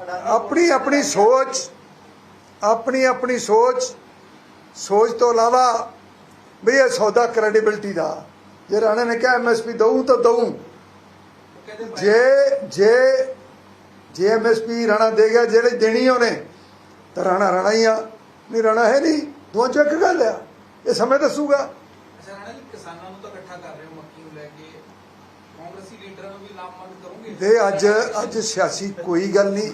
ਆਪਣੀ ਆਪਣੀ ਸੋਚ, ਆਪਣੀ ਆਪਣੀ ਸੋਚ ਸੋਚ ਤੋਂ ਇਲਾਵਾ ਵੀ ਇਹ ਸੌਦਾ ਕ੍ਰੈਡੀਬਿਲਟੀ ਦਾ। ਜੇ ਰਾਣੇ ਨੇ ਕਿਹਾ ਐਮਐਸਪੀ ਦਊ ਤਾਂ ਦਊ। ਜੇ ਜੇ ਜੇ ਐਮਐਸਪੀ ਰਾਣਾ ਦੇ ਗਿਆ, ਜਿਹੜੇ ਦੇਣੀ ਉਹਨੇ, ਤਾਂ ਰਾਣਾ ਰਾਣਾ ਹੀ ਆ। ਨਹੀਂ, ਰਾਣਾ ਹੈ ਨਹੀਂ। ਦੋਵਾਂ ਚੋਂ ਇੱਕ ਗੱਲ ਆ। ਇਹ ਸਮੇਂ ਦੱਸੂਗਾ। ਅੱਛਾ, ਰਾਣਾ ਜੀ, ਕਿਸਾਨਾਂ ਨੂੰ ਤਾਂ ਇਕੱਠਾ ਕਰ ਰਹੇ ਹੋ ਮੱਕੀ ਨੂੰ ਲੈ ਕੇ ਕਾਂਗਰਸੀ ਲੀਡਰਾਂ ਨੂੰ ਵੀ ਲਾਮਬੰਦ ਕਰੋਗੇ ਦੇ ਅੱਜ ਅੱਜ ਸਿਆਸੀ ਕੋਈ ਗੱਲ ਨਹੀਂ।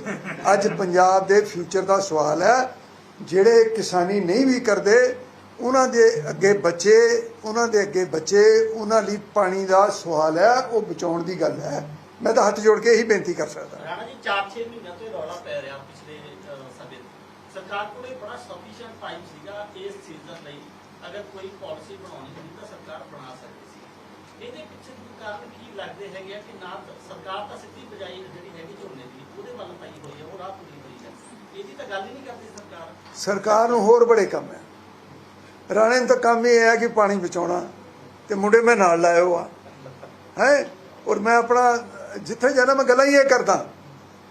ਅੱਜ ਪੰਜਾਬ ਦੇ ਫਿਊਚਰ ਦਾ ਸਵਾਲ ਹੈ। ਜਿਹੜੇ ਕਿਸਾਨੀ ਨਹੀਂ ਵੀ ਕਰਦੇ, ਉਹਨਾਂ ਦੇ ਅੱਗੇ ਬੱਚੇ, ਉਹਨਾਂ ਦੇ ਅੱਗੇ ਬੱਚੇ, ਉਹਨਾਂ ਲਈ ਪਾਣੀ ਦਾ ਸਵਾਲ ਹੈ, ਉਹ ਬਚਾਉਣ ਦੀ ਗੱਲ ਹੈ। ਮੈਂ ਤਾਂ ਹੱਥ ਜੋੜ ਕੇ ਇਹੀ ਬੇਨਤੀ ਕਰ ਸਕਦਾ। ਰਾਣਾ ਜੀ 4-6 ਮਹੀਨਿਆਂ ਤੋਂ ਰੌਲਾ ਪੈ ਰਿਹਾ ਪਿਛਲੇ ਸਮੇਂ ਸਰਕਾਰ ਕੋਲ ਬੜਾ ਸਫੀਸ਼ੀਐਂਟ ਟਾਈਮ ਸੀਗਾ ਇਸ ਸੀਜ਼ਨ ਲਈ। ਅਗਰ ਕੋਈ ਪਾਲਿਸੀ ਬਣਾਉਣੀ ਹੁੰਦੀ ਤਾਂ ਸਰਕਾਰ ਬਣਾ ਸਕਦੀ ਸੀ। ਇਹਦੇ ਪਿੱਛੇ ਕਾਰਨ, ਕੀ ਲੱਗਦੇ ਹੈਗੇ ਆ ਕਿ ਨਾ ਸਰਕਾਰ ਤਾਂ ਸਿੱਧੀ ਬਜਾਈ ਜਿਹੜੀ ਹੈਗੀ ਝੋਨੇ ਦੀ, ਉਹਦੇ ਵੱਲ ਪਈ ਹੋਈ ਹੈ ਉਹ ਰਾਹ ਤੁਰੀ ਹੋਈ ਹੈ ਇਹਦੀ ਤਾਂ ਗੱਲ ਹੀ ਨਹੀਂ ਕਰਦੀ ਸਰਕਾਰ। ਸਰਕਾਰ ਨੂੰ ਹੋਰ ਬੜੇ ਕੰਮ ਹੈ ਰਾਣੇ ਨੂੰ ਤਾਂ ਕੰਮ ਹੀ ਇਹ ਹੈ ਕਿ ਪਾਣੀ ਬਚਾਉਣਾ ਤੇ ਮੁੰਡੇ ਮੈਂ ਨਾਲ ਲਾਇਆ ਆ। ਹੈ? ਔਰ ਮੈਂ ਆਪਣਾ, ਜਿੱਥੇ ਜਾਣਾ ਮੈਂ ਗੱਲਾਂ ਹੀ ਇਹ ਕਰਦਾ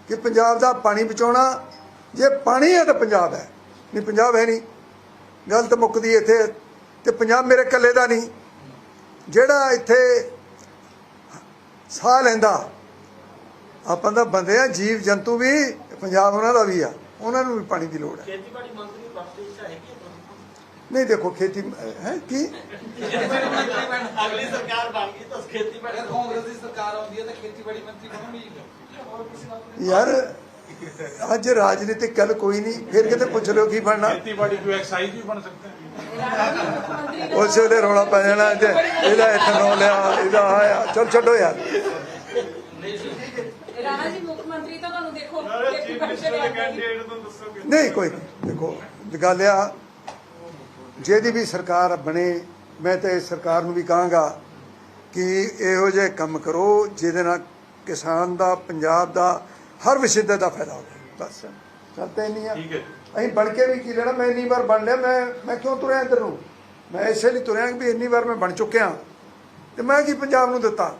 ਕਿ ਪੰਜਾਬ ਦਾ ਪਾਣੀ ਬਚਾਉਣਾ, ਜੇ ਪਾਣੀ ਹੈ ਤਾਂ ਪੰਜਾਬ ਹੈ। ਨਹੀਂ, ਪੰਜਾਬ ਹੈ ਨਹੀਂ। ਗੱਲ ਤਾਂ ਮੁੱਕਦੀ ਇੱਥੇ ਤੇ ਪੰਜਾਬ ਮੇਰੇ ਇਕੱਲੇ ਦਾ ਨਹੀਂ। ਜਿਹੜਾ ਇੱਥੇ ਸਾਹ ਲੈਂਦਾ ਆਪਾਂ ਦਾ ਬੰਦੇ ਆ ਜੀਵ ਜੰਤੂ ਵੀ ਪੰਜਾਬ ਉਹਨਾਂ ਦਾ ਵੀ ਆ ਉਹਨਾਂ ਨੂੰ ਵੀ ਪਾਣੀ ਦੀ ਲੋੜ ਹੈ। ਖੇਤੀਬਾੜੀ ਮੰਤਰੀ ਬਖਸ਼ਿਸ਼ ਹੈਗੀ ਨਹੀਂ? ਦੇਖੋ ਖੇਤੀ ਹੈ ਕੀ? ਅਗਲੀ ਸਰਕਾਰ ਬਣ ਗਈ ਤਾਂ ਖੇਤੀਬਾੜੀ ਕਾਂਗਰਸ ਦੀ ਸਰਕਾਰ ਆਉਂਦੀ ਹੈ ਤਾਂ ਖੇਤੀਬਾੜੀ ਮੰਤਰੀ ਬਣਨਗੇ ਯਾਰ ਅੱਜ ਰਾਜਨੀਤਿਕ ਕੱਲ ਕੋਈ ਨਹੀਂ ਫਿਰ ਕਿਤੇ ਪੁੱਛ ਲਿਓ ਕੀ ਬਣਨਾ। ਖੇਤੀਬਾੜੀ ਕੋਈ ਐਕਸਾਈਜ਼ ਵੀ ਬਣ ਸਕਦਾ ਹੈ। ਉਸੇ ਦੇ ਰੋਣਾ ਪੈ ਜਾਣਾ ਤੇ ਇਹਦਾ ਇਥਨੋਲ ਲਿਆ ਇਹਦਾ ਆਇਆ ਚਲ ਛੱਡੋ ਯਾਰ। ਰਾਣਾ ਜੀ ਨਹੀਂ ਕੋਈ ਦੇਖੋ ਗੱਲ ਆ ਜਿਹਦੀ ਵੀ ਸਰਕਾਰ ਬਣੇ ਮੈਂ ਤਾਂ ਇਸ ਸਰਕਾਰ ਨੂੰ ਵੀ ਕਹਾਂਗਾ ਕਿ ਇਹੋ ਜਿਹੇ ਕੰਮ ਕਰੋ ਜਿਹਦੇ ਨਾਲ ਕਿਸਾਨ ਦਾ ਪੰਜਾਬ ਦਾ ਹਰ ਵਿਸ਼ੇ ਦਾ ਫਾਇਦਾ ਹੋਵੇ। ਬਸ ਚਲਤੇ ਨਹੀਂ ਆ। ਠੀਕ ਹੈ ਅਸੀਂ ਬਣ ਕੇ ਵੀ ਕੀ ਲੈਣਾ? ਮੈਂ ਇੰਨੀ ਵਾਰ ਬਣ ਲਿਆ, ਮੈਂ ਮੈਂ ਕਿਉਂ ਤੁਰਿਆ ਇੱਧਰ ਨੂੰ? ਮੈਂ ਇਸੇ ਲਈ ਤੁਰਿਆ ਕਿ ਵੀ ਇੰਨੀ ਵਾਰ ਮੈਂ ਬਣ ਚੁੱਕਿਆ। ਤੇ ਮੈਂ ਕੀ ਪੰਜਾਬ ਨੂੰ ਦਿੱਤਾ?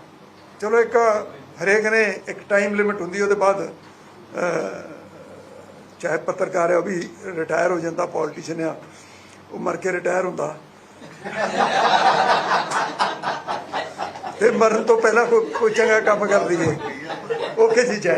ਚਲੋ ਇੱਕ ਹਰੇਕ ਨੇ ਇੱਕ ਟਾਈਮ ਲਿਮਿਟ ਹੁੰਦੀ, ਉਹਦੇ ਬਾਅਦ ਚਾਹੇ ਪੱਤਰਕਾਰ ਹੈ, ਉਹ ਵੀ ਰਿਟਾਇਰ ਹੋ ਜਾਂਦਾ ਪੋਲੀਟੀਸ਼ੀਅਨ ਆ। ਉਹ ਮਰ ਕੇ ਰਿਟਾਇਰ ਹੁੰਦਾ। ਤੇ ਮਰਨ ਤੋਂ ਪਹਿਲਾਂ ਕੋਈ ਕੋਈ ਚੰਗਾ ਕੰਮ ਕਰ ਲਈਏ। ਓਕੇ ਜੀ, ਜੈ